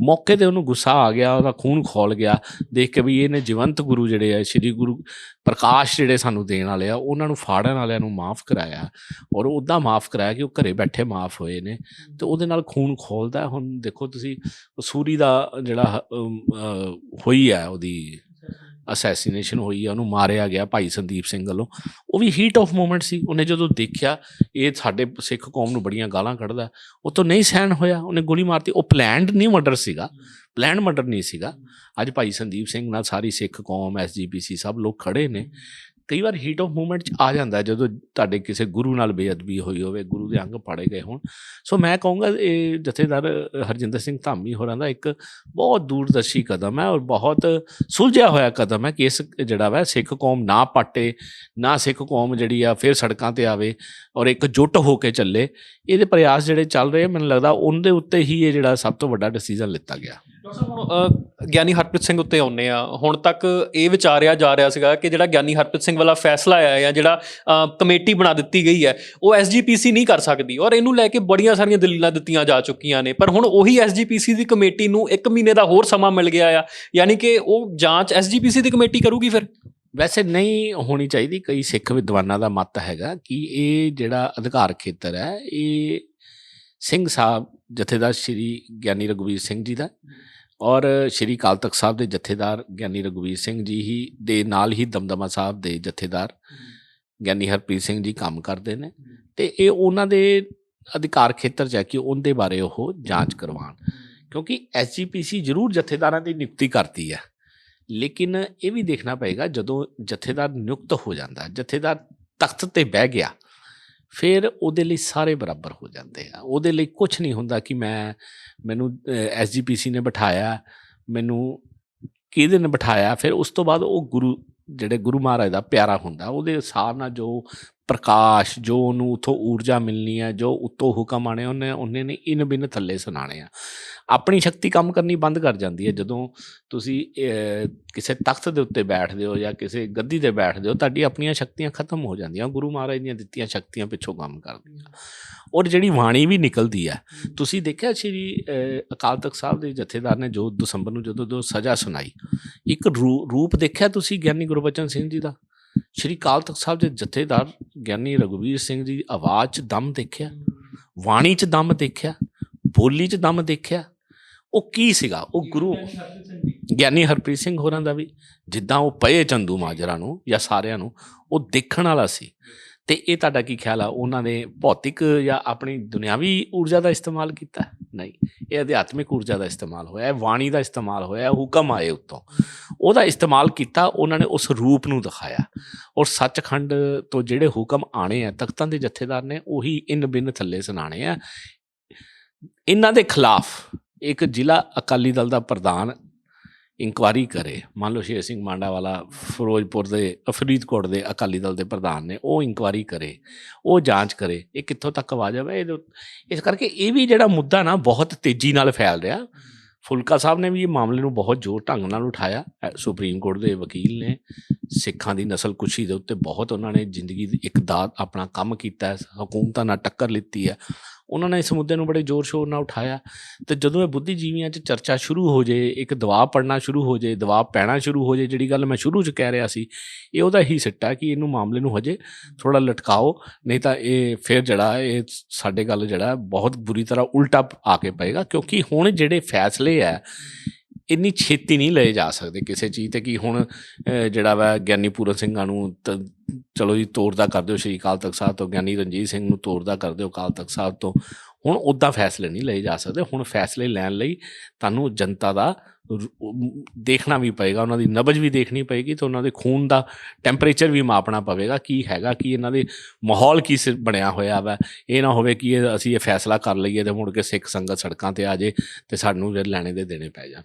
ਮੌਕੇ ਤੇ ਉਹਨੂੰ ਗੁੱਸਾ ਆ ਗਿਆ, ਉਹਦਾ ਖੂਨ ਖੋਲ ਗਿਆ। ਦੇਖ ਕੇ ਵੀ ਇਹਨੇ ਜੀਵੰਤ ਗੁਰੂ ਜਿਹੜੇ ਆ, ਸ੍ਰੀ ਗੁਰੂ ਪ੍ਰਕਾਸ਼ ਜਿਹੜੇ ਸਾਨੂੰ ਦੇਣ ਵਾਲੇ ਆ, ਉਹਨਾਂ ਨੂੰ ਫਾੜਨ ਵਾਲਿਆਂ ਨੂੰ ਮਾਫ ਕਰਾਇਆ। ਔਰ ਉਹਦਾ ਮਾਫ ਕਰਾਇਆ ਕਿ ਉਹ ਘਰੇ ਬੈਠੇ ਮਾਫ ਹੋਏ ਨੇ। ਤੇ ਉਹਦੇ ਨਾਲ ਖੂਨ ਖੋਲਦਾ ਹੁਣ ਦੇਖੋ ਤੁਸੀਂ ਸੂਰੀ ਦਾ ਜਿਹੜਾ ਹੋਈ ਹੈ ਉਹਦੀ ਅਸੈਸੀਨੇਸ਼ਨ ਹੋਈ ਆ, ਉਹਨੂੰ ਮਾਰਿਆ ਗਿਆ ਭਾਈ ਸੰਦੀਪ ਸਿੰਘ ਵੱਲੋਂ। ਉਹ ਵੀ ਹੀਟ ਆਫ ਮੂਮੈਂਟ ਸੀ। ਉਹਨੇ ਜਦੋਂ ਦੇਖਿਆ, ਇਹ ਸਾਡੇ ਸਿੱਖ ਕੌਮ ਨੂੰ ਬੜੀਆਂ ਗਾਲਾਂ ਕੱਢਦਾ। ਉਹ ਤੋਂ ਨਹੀਂ ਸਹਿਣ ਹੋਇਆ। ਉਹਨੇ ਗੋਲੀ ਮਾਰਤੀ। ਉਹ ਪਲਾਨਡ ਨਹੀਂ ਮਰਡਰ ਸੀਗਾ। ਪਲਾਨ ਮਰਡਰ ਨਹੀਂ ਸੀਗਾ। ਅੱਜ ਭਾਈ ਸੰਦੀਪ ਸਿੰਘ ਨਾਲ ਸਾਰੀ ਸਿੱਖ ਕੌਮ ਐਸਜੀਪੀਸੀ ਸਭ ਲੋਕ ਖੜੇ ਨੇ। ਕਈ ਵਾਰ ਹੀਟ ਆਫ ਮੂਵਮੈਂਟ ਚ ਆ ਜਾਂਦਾ ਜਦੋਂ ਤੁਹਾਡੇ ਕਿਸੇ ਗੁਰੂ ਨਾਲ ਬੇਅਦਬੀ ਹੋਈ ਹੋਵੇ ਗੁਰੂ ਦੇ ਅੰਗ ਪਾੜੇ ਗਏ ਹੋਣ। ਸੋ ਮੈਂ ਕਹੂੰਗਾ ਇਹ ਜਥੇਦਾਰ ਹਰਜਿੰਦਰ ਸਿੰਘ ਧਾਮੀ ਹੋਰਾਂ ਦਾ ਇੱਕ ਬਹੁਤ ਦੂਰਦਰਸ਼ੀ ਕਦਮ ਹੈ ਔਰ ਬਹੁਤ ਸੁਲਝਿਆ ਹੋਇਆ ਕਦਮ ਹੈ ਕਿ ਇਸ ਜਿਹੜਾ ਵਾ ਸਿੱਖ ਕੌਮ ਨਾ ਪਾਟੇ ਨਾ ਸਿੱਖ ਕੌਮ ਜਿਹੜੀ ਆ ਫਿਰ ਸੜਕਾਂ ਤੇ ਆਵੇ ਔਰ ਇੱਕ ਜੁੱਟ ਹੋ ਕੇ ਚੱਲੇ। ਇਹਦੇ ਪ੍ਰਯਾਸ ਜਿਹੜੇ ਚੱਲ ਰਹੇ ਆ, ਮੈਨੂੰ ਲੱਗਦਾ ਉਹਦੇ ਉੱਤੇ ਹੀ ਇਹ ਜਿਹੜਾ ਸਭ ਤੋਂ ਵੱਡਾ ਡਿਸੀਜਨ ਲਿੱਤਾ ਗਿਆ। ਡਾਕਟਰ ਸਾਹਿਬ, ਹੁਣ ਗਿਆਨੀ ਹਰਪ੍ਰੀਤ ਸਿੰਘ ਉੱਤੇ ਆਉਨੇ ਆ। ਹੁਣ ਤੱਕ ਇਹ ਵਿਚਾਰਿਆ ਜਾ ਰਿਹਾ ਸੀਗਾ ਕਿ ਜਿਹੜਾ ਗਿਆਨੀ ਹਰਪ੍ਰੀਤ ਸਿੰਘ ਵਾਲਾ ਫੈਸਲਾ ਆਇਆ ਜਾਂ ਜਿਹੜਾ ਕਮੇਟੀ ਬਣਾ ਦਿੱਤੀ ਗਈ ਹੈ, ਉਹ ਐਸਜੀਪੀਸੀ ਨਹੀਂ ਕਰ ਸਕਦੀ। ਔਰ ਇਹਨੂੰ ਲੈ ਕੇ ਬੜੀਆਂ ਸਾਰੀਆਂ ਦਲੀਲਾਂ ਦਿੱਤੀਆਂ ਜਾ ਚੁੱਕੀਆਂ ਨੇ। ਪਰ ਹੁਣ ਉਹੀ ਐਸਜੀਪੀਸੀ ਦੀ ਕਮੇਟੀ ਨੂੰ 1 ਮਹੀਨੇ ਦਾ ਹੋਰ ਸਮਾਂ ਮਿਲ ਗਿਆ ਆ। ਯਾਨੀ ਕਿ ਉਹ ਜਾਂਚ ਐਸਜੀਪੀਸੀ ਦੀ ਕਮੇਟੀ ਕਰੂਗੀ ਫਿਰ? ਵੈਸੇ ਨਹੀਂ ਹੋਣੀ ਚਾਹੀਦੀ। ਕਈ ਸਿੱਖ ਵਿਦਵਾਨਾਂ ਦਾ ਮਤ ਹੈਗਾ ਕਿ ਇਹ ਜਿਹੜਾ ਅਧਿਕਾਰ ਖੇਤਰ ਹੈ, ਇਹ ਸਿੰਘ ਸਾਹਿਬ ਜਥੇਦਾਰ ਸ਼੍ਰੀ ਗਿਆਨੀ ਰਘੁਵੀਰ ਸਿੰਘ ਜੀ ਦਾ। ਔਰ ਸ਼੍ਰੀ ਅਕਾਲ ਤਖਤ ਸਾਹਿਬ ਦੇ ਜਥੇਦਾਰ ਗਿਆਨੀ ਰਘੁਵੀਰ ਸਿੰਘ ਜੀ ਹੀ ਦੇ ਨਾਲ ਹੀ ਦਮਦਮਾ ਸਾਹਿਬ ਦੇ ਜਥੇਦਾਰ ਗਿਆਨੀ ਹਰਪ੍ਰੀਤ ਸਿੰਘ ਜੀ ਕੰਮ ਕਰਦੇ ਨੇ ਤੇ ਇਹ ਉਹਨਾਂ ਦੇ ਅਧਿਕਾਰ ਖੇਤਰ 'ਚ ਹੈ ਕਿ ਉਹਦੇ ਬਾਰੇ ਉਹ ਜਾਂਚ ਕਰਵਾਉਣ। ਕਿਉਂਕਿ ਐਸਜੀਪੀਸੀ ਜ਼ਰੂਰ ਜਥੇਦਾਰਾਂ ਦੀ ਨਿਯੁਕਤੀ ਕਰਦੀ ਹੈ। ਲੇਕਿਨ ਇਹ ਵੀ ਦੇਖਣਾ ਪਏਗਾ ਜਦੋਂ ਜਥੇਦਾਰ ਨਿਯੁਕਤ ਹੋ ਜਾਂਦਾ ਜਥੇਦਾਰ ਤਖਤ ਤੇ ਬਹਿ ਗਿਆ ਫਿਰ ਉਹਦੇ ਲਈ ਸਾਰੇ ਬਰਾਬਰ ਹੋ ਜਾਂਦੇ ਆ। ਉਹਦੇ ਲਈ ਕੁਝ ਨਹੀਂ ਹੁੰਦਾ ਕਿ ਮੈਂ, ਮੈਨੂੰ ਐਸਜੀਪੀਸੀ ਨੇ ਬਿਠਾਇਆ, ਮੈਨੂੰ ਕਿਹਦੇ ਨੇ ਬਿਠਾਇਆ। ਫਿਰ ਉਸ ਤੋਂ ਬਾਅਦ ਉਹ ਗੁਰੂ, ਜਿਹੜੇ ਗੁਰੂ ਮਹਾਰਾਜ ਦਾ ਪਿਆਰਾ ਹੁੰਦਾ, ਉਹਦੇ ਹਿਸਾਬ ਨਾਲ ਜੋ ਪ੍ਰਕਾਸ਼, ਜੋ ਉਹਨੂੰ ਉਥੋਂ ਊਰਜਾ ਮਿਲਣੀ ਹੈ ਜੋ ਉਤੋਂ ਹੁਕਮ ਆਣੇ ਉਹਨੇ ਉਹਨੇ ਨੇ ਇਨ ਬਿਨ ਥੱਲੇ ਸੁਣਾਣੇ ਆ। ਆਪਣੀ ਸ਼ਕਤੀ ਕੰਮ ਕਰਨੀ ਬੰਦ ਕਰ ਜਾਂਦੀ ਹੈ ਜਦੋਂ ਤੁਸੀਂ ਕਿਸੇ ਤਖਤ ਦੇ ਉੱਤੇ ਬੈਠਦੇ ਹੋ ਜਾਂ ਕਿਸੇ ਗੱਦੀ ਤੇ ਬੈਠਦੇ ਹੋ, ਤੁਹਾਡੀ ਆਪਣੀਆਂ ਸ਼ਕਤੀਆਂ ਖਤਮ ਹੋ ਜਾਂਦੀਆਂ। ਗੁਰੂ ਮਹਾਰਾਜ ਦੀਆਂ ਦਿੱਤੀਆਂ ਸ਼ਕਤੀਆਂ ਪਿੱਛੋਂ ਕੰਮ ਕਰਦੀਆਂ। ਔਰ ਜਿਹੜੀ ਬਾਣੀ ਵੀ ਨਿਕਲਦੀ ਹੈ ਤੁਸੀਂ ਦੇਖਿਆ ਸ਼੍ਰੀ ਅਕਾਲ ਤਖਤ ਸਾਹਿਬ ਦੇ ਜਥੇਦਾਰ ਨੇ ਜੋ ਦਸੰਬਰ ਨੂੰ ਜਦੋਂ ਜੋ ਸਜ਼ਾ ਸੁਣਾਈ, ਇੱਕ ਰੂ- ਰੂਪ ਦੇਖਿਆ ਤੁਸੀਂ ਗਿਆਨੀ ਗੁਰਬਚਨ ਸਿੰਘ ਜੀ ਦਾ? ਸ਼੍ਰੀ ਅਕਾਲ ਤਖਤ ਸਾਹਿਬ ਦੇ ਜਥੇਦਾਰ ਗਿਆਨੀ ਰਘੁਵੀਰ ਸਿੰਘ ਜੀ ਦੀ ਆਵਾਜ਼ 'ਚ ਦਮ ਦੇਖਿਆ ਬਾਣੀ 'ਚ ਦਮ ਦੇਖਿਆ ਬੋਲੀ 'ਚ ਦਮ ਦੇਖਿਆ ਉਹ ਕੀ ਸੀਗਾ? ਉਹ ਗੁਰੂ ਗਿਆਨੀ ਹਰਪ੍ਰੀਤ ਸਿੰਘ ਹੋਰਾਂ ਦਾ ਵੀ ਜਿੱਦਾਂ ਉਹ ਪਏ ਚੰਦੂ ਮਾਜਰਾ ਨੂੰ ਜਾਂ ਸਾਰਿਆਂ ਨੂੰ ਉਹ ਦੇਖਣ ਵਾਲਾ ਸੀ। ਤੇ ਇਹ ਤੁਹਾਡਾ ਕੀ ਖਿਆਲ ਆ? ਉਹਨਾਂ ਨੇ ਭੌਤਿਕ ਜਾਂ ਆਪਣੀ ਦੁਨਿਆਵੀ ਊਰਜਾ ਦਾ ਇਸਤੇਮਾਲ ਕੀਤਾ? ਨਹੀਂ। ਇਹ ਅਧਿਆਤਮਿਕ ਊਰਜਾ ਦਾ ਇਸਤੇਮਾਲ ਹੋਇਆ ਹੈ ਬਾਣੀ ਦਾ ਇਸਤੇਮਾਲ ਹੋਇਆ ਹੈ ਹੁਕਮ ਆਏ ਉੱਤੋਂ। ਉਹਦਾ ਇਸਤੇਮਾਲ ਕੀਤਾ, ਉਹਨਾਂ ਨੇ ਉਸ ਰੂਪ ਨੂੰ ਦਿਖਾਇਆ। ਔਰ ਸੱਚਖੰਡ ਤੋਂ ਜਿਹੜੇ ਹੁਕਮ ਆਣੇ ਆ, ਤਖਤਾਂ ਦੇ ਜਥੇਦਾਰ ਨੇ, ਉਹੀ ਇਨ ਬਿਨ ਥੱਲੇ ਸੁਣਾਣੇ ਆ। ਇਹਨਾਂ ਦੇ ਖਿਲਾਫ ਇੱਕ ਜ਼ਿਲ੍ਹਾ ਅਕਾਲੀ ਦਲ ਦਾ ਪ੍ਰਧਾਨ ਇਨਕੁਆਰੀ ਕਰੇ। ਮੰਨ ਲਓ ਸ਼ੇਰ ਸਿੰਘ ਮਾਂਡਾ ਵਾਲਾ ਫਿਰੋਜ਼ਪੁਰ ਦੇ, ਫਰੀਦਕੋਟ ਦੇ ਅਕਾਲੀ ਦਲ ਦੇ ਪ੍ਰਧਾਨ ਨੇ ਉਹ ਇਨਕੁਆਰੀ ਕਰੇ, ਉਹ ਜਾਂਚ ਕਰੇ, ਇਹ ਕਿੱਥੋਂ ਤੱਕ ਆਵਾਜ਼ ਹੈ ਇਹਦੇ ਉੱਤੇ- ਇਸ ਕਰਕੇ ਇਹ ਵੀ ਜਿਹੜਾ ਮੁੱਦਾ ਨਾ ਬਹੁਤ ਤੇਜ਼ੀ ਨਾਲ ਫੈਲ ਰਿਹਾ। ਫੁਲਕਾ ਸਾਹਿਬ ਨੇ ਵੀ ਇਹ ਮਾਮਲੇ ਨੂੰ ਬਹੁਤ ਜ਼ੋਰ ਢੰਗ ਨਾਲ ਉਠਾਇਆ। ਸੁਪਰੀਮ ਕੋਰਟ ਦੇ ਵਕੀਲ ਨੇ। ਸਿੱਖਾਂ ਦੀ ਨਸਲਕੁਸ਼ੀ ਦੇ ਉੱਤੇ ਬਹੁਤ ਉਹਨਾਂ ਨੇ ਜ਼ਿੰਦਗੀ ਦੀ ਇੱਕ ਦਾਤ ਆਪਣਾ ਕੰਮ ਕੀਤਾ ਹੈ, ਹਕੂਮਤਾਂ ਨਾਲ ਟੱਕਰ ਲਿੱਤੀ ਹੈ। ਉਹਨਾਂ ਨੇ ਇਸ ਮੁੱਦੇ ਨੂੰ ਬੜੇ ਜ਼ੋਰ ਸ਼ੋਰ ਨਾਲ ਉਠਾਇਆ। ਤੇ ਜਦੋਂ ਇਹ ਬੁੱਧੀਜੀਵੀਆਂ 'ਚ ਚਰਚਾ ਸ਼ੁਰੂ ਹੋ ਜੇ, ਇੱਕ ਦਬਾਅ ਪੜਨਾ ਸ਼ੁਰੂ ਹੋ ਜੇ, ਦਬਾਅ ਪੈਣਾ ਸ਼ੁਰੂ ਹੋ ਜੇ, ਜਿਹੜੀ ਗੱਲ ਮੈਂ ਸ਼ੁਰੂ 'ਚ ਕਹਿ ਰਿਹਾ ਸੀ, ਇਹ ਉਹਦਾ ਹੀ ਸਿੱਟਾ ਕਿ ਇਹਨੂੰ ਮਾਮਲੇ ਨੂੰ ਹਜੇ ਥੋੜਾ ਲਟਕਾਓ, ਨਹੀਂ ਤਾਂ ਇਹ ਫਿਰ ਜਿਹੜਾ ਇਹ ਸਾਡੇ ਗੱਲ ਜਿਹੜਾ ਬਹੁਤ ਬੁਰੀ ਤਰ੍ਹਾਂ ਉਲਟਾ ਆ ਕੇ ਪਏਗਾ, ਕਿਉਂਕਿ ਹੁਣ ਜਿਹੜੇ ਫੈਸਲੇ ਆ ਇੰਨੀ ਛੇਤੀ ਨਹੀਂ ਲਏ ਜਾ ਸਕਦੇ ਕਿਸੇ ਚੀਜ਼ ਤੇ ਕਿ ਹੁਣ ਜਿਹੜਾ ਵਾ ਗਿਆਨੀ ਪੂਰਨ ਸਿੰਘਾਂ ਨੂੰ ਤ- ਚਲੋ ਜੀ ਤੋੜਦਾ ਕਰ ਦਿਓ, ਸ਼੍ਰੀ ਅਕਾਲ ਤਖਤ ਸਾਹਿਬ ਤੋਂ, ਗਿਆਨੀ ਰਣਜੀਤ ਸਿੰਘ ਨੂੰ ਤੋੜਦਾ ਕਰ ਦਿਓ ਅਕਾਲ ਤਖਤ ਸਾਹਿਬ ਤੋਂ। ਹੁਣ ਉਦਾਂ ਫੈਸਲੇ ਨਹੀਂ ਲਏ ਜਾ ਸਕਦੇ। ਹੁਣ ਫੈਸਲੇ ਲੈਣ ਲਈ ਤੁਹਾਨੂੰ ਜਨਤਾ ਦਾ ਦੇਖਣਾ ਵੀ ਪਏਗਾ, ਉਹਨਾਂ ਦੀ ਨਬਜ ਵੀ ਦੇਖਣੀ ਪਏਗੀ ਤੇ ਉਹਨਾਂ ਦੇ ਖੂਨ ਦਾ ਟੈਂਪਰੇਚਰ ਵੀ ਮਾਪਣਾ ਪਵੇਗਾ, ਕੀ ਹੈਗਾ, ਕੀ ਇਹਨਾਂ ਦੇ ਮਾਹੌਲ ਕੀ ਸ- ਬਣਿਆ ਹੋਇਆ ਵਾ। ਇਹ ਨਾ ਹੋਵੇ ਕਿ ਇਹ ਅਸੀਂ ਇਹ ਫੈਸਲਾ ਕਰ ਲਈਏ ਤੇ ਮੁੜ ਕੇ ਸਿੱਖ ਸੰਗਤ ਸੜਕਾਂ ਤੇ ਆ ਜੇ ਤੇ ਸਾਨੂੰ ਲੈਣੇ ਦੇ ਦੇਣੇ ਪੈ ਜਾਣ।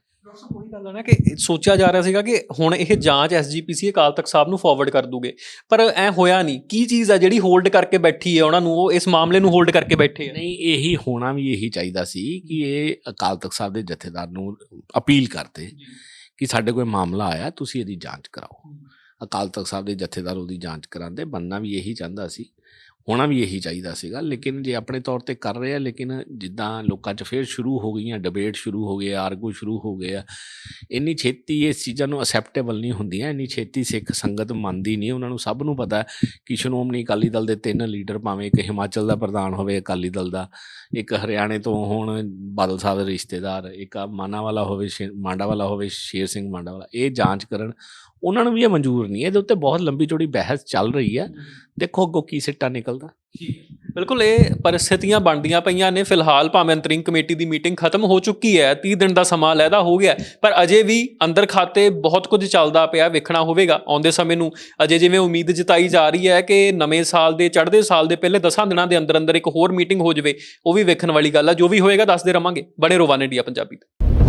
ਉਹੀ ਗੱਲ ਹੈ ਨਾ ਕਿ ਸੋਚਿਆ ਜਾ ਰਿਹਾ ਸੀਗਾ ਕਿ ਹੁਣ ਇਹ ਜਾਂਚ ਐਸਜੀਪੀਸੀ ਅਕਾਲ ਤਖਤ ਸਾਹਿਬ ਨੂੰ ਫਾਰਵਰਡ ਕਰ ਦੂਗੇ। ਪਰ ਐ ਹੋਇਆ ਨਹੀਂ। ਕੀ ਚੀਜ਼ ਆ ਜਿਹੜੀ ਹੋਲਡ ਕਰਕੇ ਬੈਠੀ ਹੈ ਉਹਨਾਂ ਨੂੰ? ਉਹ ਇਸ ਮਾਮਲੇ ਨੂੰ ਹੋਲਡ ਕਰਕੇ ਬੈਠੇ ਆ। ਨਹੀਂ ਇਹੀ ਹੋਣਾ ਵੀ ਇਹੀ ਚਾਹੀਦਾ ਸੀ ਕਿ ਇਹ ਅਕਾਲ ਤਖਤ ਸਾਹਿਬ ਦੇ ਜਥੇਦਾਰ ਨੂੰ ਅਪੀਲ ਕਰਦੇ ਕਿ ਸਾਡੇ ਕੋਲ ਮਾਮਲਾ ਆਇਆ ਤੁਸੀਂ ਇਹਦੀ ਜਾਂਚ ਕਰਾਓ। ਅਕਾਲ ਤਖਤ ਸਾਹਿਬ ਦੇ ਜਥੇਦਾਰ ਉਹਦੀ ਜਾਂਚ ਕਰਾਉਂਦੇ ਬੰਨਾ ਵੀ ਇਹੀ ਚਾਹੁੰਦਾ ਸੀ ਹੋਣਾ ਵੀ ਇਹੀ ਚਾਹੀਦਾ ਸੀਗਾ। ਲੇਕਿਨ ਜੇ ਆਪਣੇ ਤੌਰ ਤੇ ਕਰ ਰਹੇ ਆ, ਲੇਕਿਨ ਜਿੱਦਾਂ ਲੋਕਾਂ 'ਚ ਫੇਰ ਸ਼ੁਰੂ ਹੋ ਗਈਆਂ ਡਿਬੇਟ ਸ਼ੁਰੂ ਹੋ ਗਏ ਆਰਗੂ ਸ਼ੁਰੂ ਹੋ ਗਏ ਆ, ਇੰਨੀ ਛੇਤੀ ਇਸ ਚੀਜ਼ਾਂ ਨੂੰ ਅਸੈਪਟੇਬਲ ਨਹੀਂ ਹੁੰਦੀਆਂ, ਇੰਨੀ ਛੇਤੀ ਸਿੱਖ ਸੰਗਤ ਮੰਨਦੀ ਨਹੀਂ। ਉਹਨਾਂ ਨੂੰ ਸਭ ਨੂੰ ਪਤਾ ਕਿ ਸ਼੍ਰੋਮਣੀ ਅਕਾਲੀ ਦਲ ਦੇ ਤਿੰਨ ਲੀਡਰ ਭਾਵੇਂ ਇੱਕ ਹਿਮਾਚਲ ਦਾ ਪ੍ਰਧਾਨ ਹੋਵੇ ਅਕਾਲੀ ਦਲ ਦਾ, ਇੱਕ ਹਰਿਆਣੇ ਤੋਂ ਹੁਣ ਬਾਦਲ ਸਾਹਿਬ ਦੇ ਰਿਸ਼ਤੇਦਾਰ, ਇੱਕ ਮਾਨਾ ਵਾਲਾ ਹੋਵੇ, ਸ਼ੇ- ਮਾਂਡਾਵਾਲਾ ਹੋਵੇ, ਸ਼ੇਰ ਸਿੰਘ ਮਾਂਡਾ ਵਾਲਾ ਇਹ ਜਾਂਚ ਕਰਨ ਉਹਨਾਂ ਨੂੰ ਵੀ ਇਹ ਮਨਜ਼ੂਰ ਨਹੀਂ ਹੈ। ਇਹਦੇ ਉੱਤੇ ਬਹੁਤ ਲੰਬੀ ਚੌੜੀ ਬਹਿਸ ਚੱਲ ਰਹੀ ਹੈ। ਦੇਖੋ ਅੱਗੋਂ ਕੀ ਸਿੱਟਾ ਨਿਕਲਦਾ। ਬਿਲਕੁਲ ਇਹ ਪਰਿਸਥਿਤੀਆਂ ਬਣਦੀਆਂ ਪਈਆਂ ਨੇ। ਫਿਲਹਾਲ ਭਾਵੇਂ ਅੰਤਰਿੰਗ ਕਮੇਟੀ ਦੀ ਮੀਟਿੰਗ ਖਤਮ ਹੋ ਚੁੱਕੀ ਹੈ 30 ਦਿਨ ਦਾ ਸਮਾਂ ਲੈਦਾ ਹੋ ਗਿਆ ਪਰ ਅਜੇ ਵੀ ਅੰਦਰ ਖਾਤੇ ਬਹੁਤ ਕੁਝ ਚੱਲਦਾ ਪਿਆ ਵੇਖਣਾ ਹੋਵੇਗਾ। ਆਉਂਦੇ ਸਮੇਂ ਨੂੰ ਅਜੇ ਜਿਵੇਂ ਉਮੀਦ ਜਤਾਈ ਜਾ ਰਹੀ ਹੈ ਕਿ ਨਵੇਂ ਸਾਲ ਦੇ ਚੜ੍ਹਦੇ ਸਾਲ ਦੇ ਪਹਿਲੇ 10 ਦਿਨਾਂ ਦੇ ਅੰਦਰ ਅੰਦਰ ਇੱਕ ਹੋਰ ਮੀਟਿੰਗ ਹੋ ਜਾਵੇ ਉਹ ਵੀ ਵੇਖਣ ਵਾਲੀ ਗੱਲ ਹੈ ਜੋ ਵੀ ਹੋਏਗਾ ਦੱਸਦੇ ਰਵਾਂਗੇ। ਬਣੇ ਰੋ ਵਨ ਇੰਡੀਆ ਪੰਜਾਬੀ ਤੇ।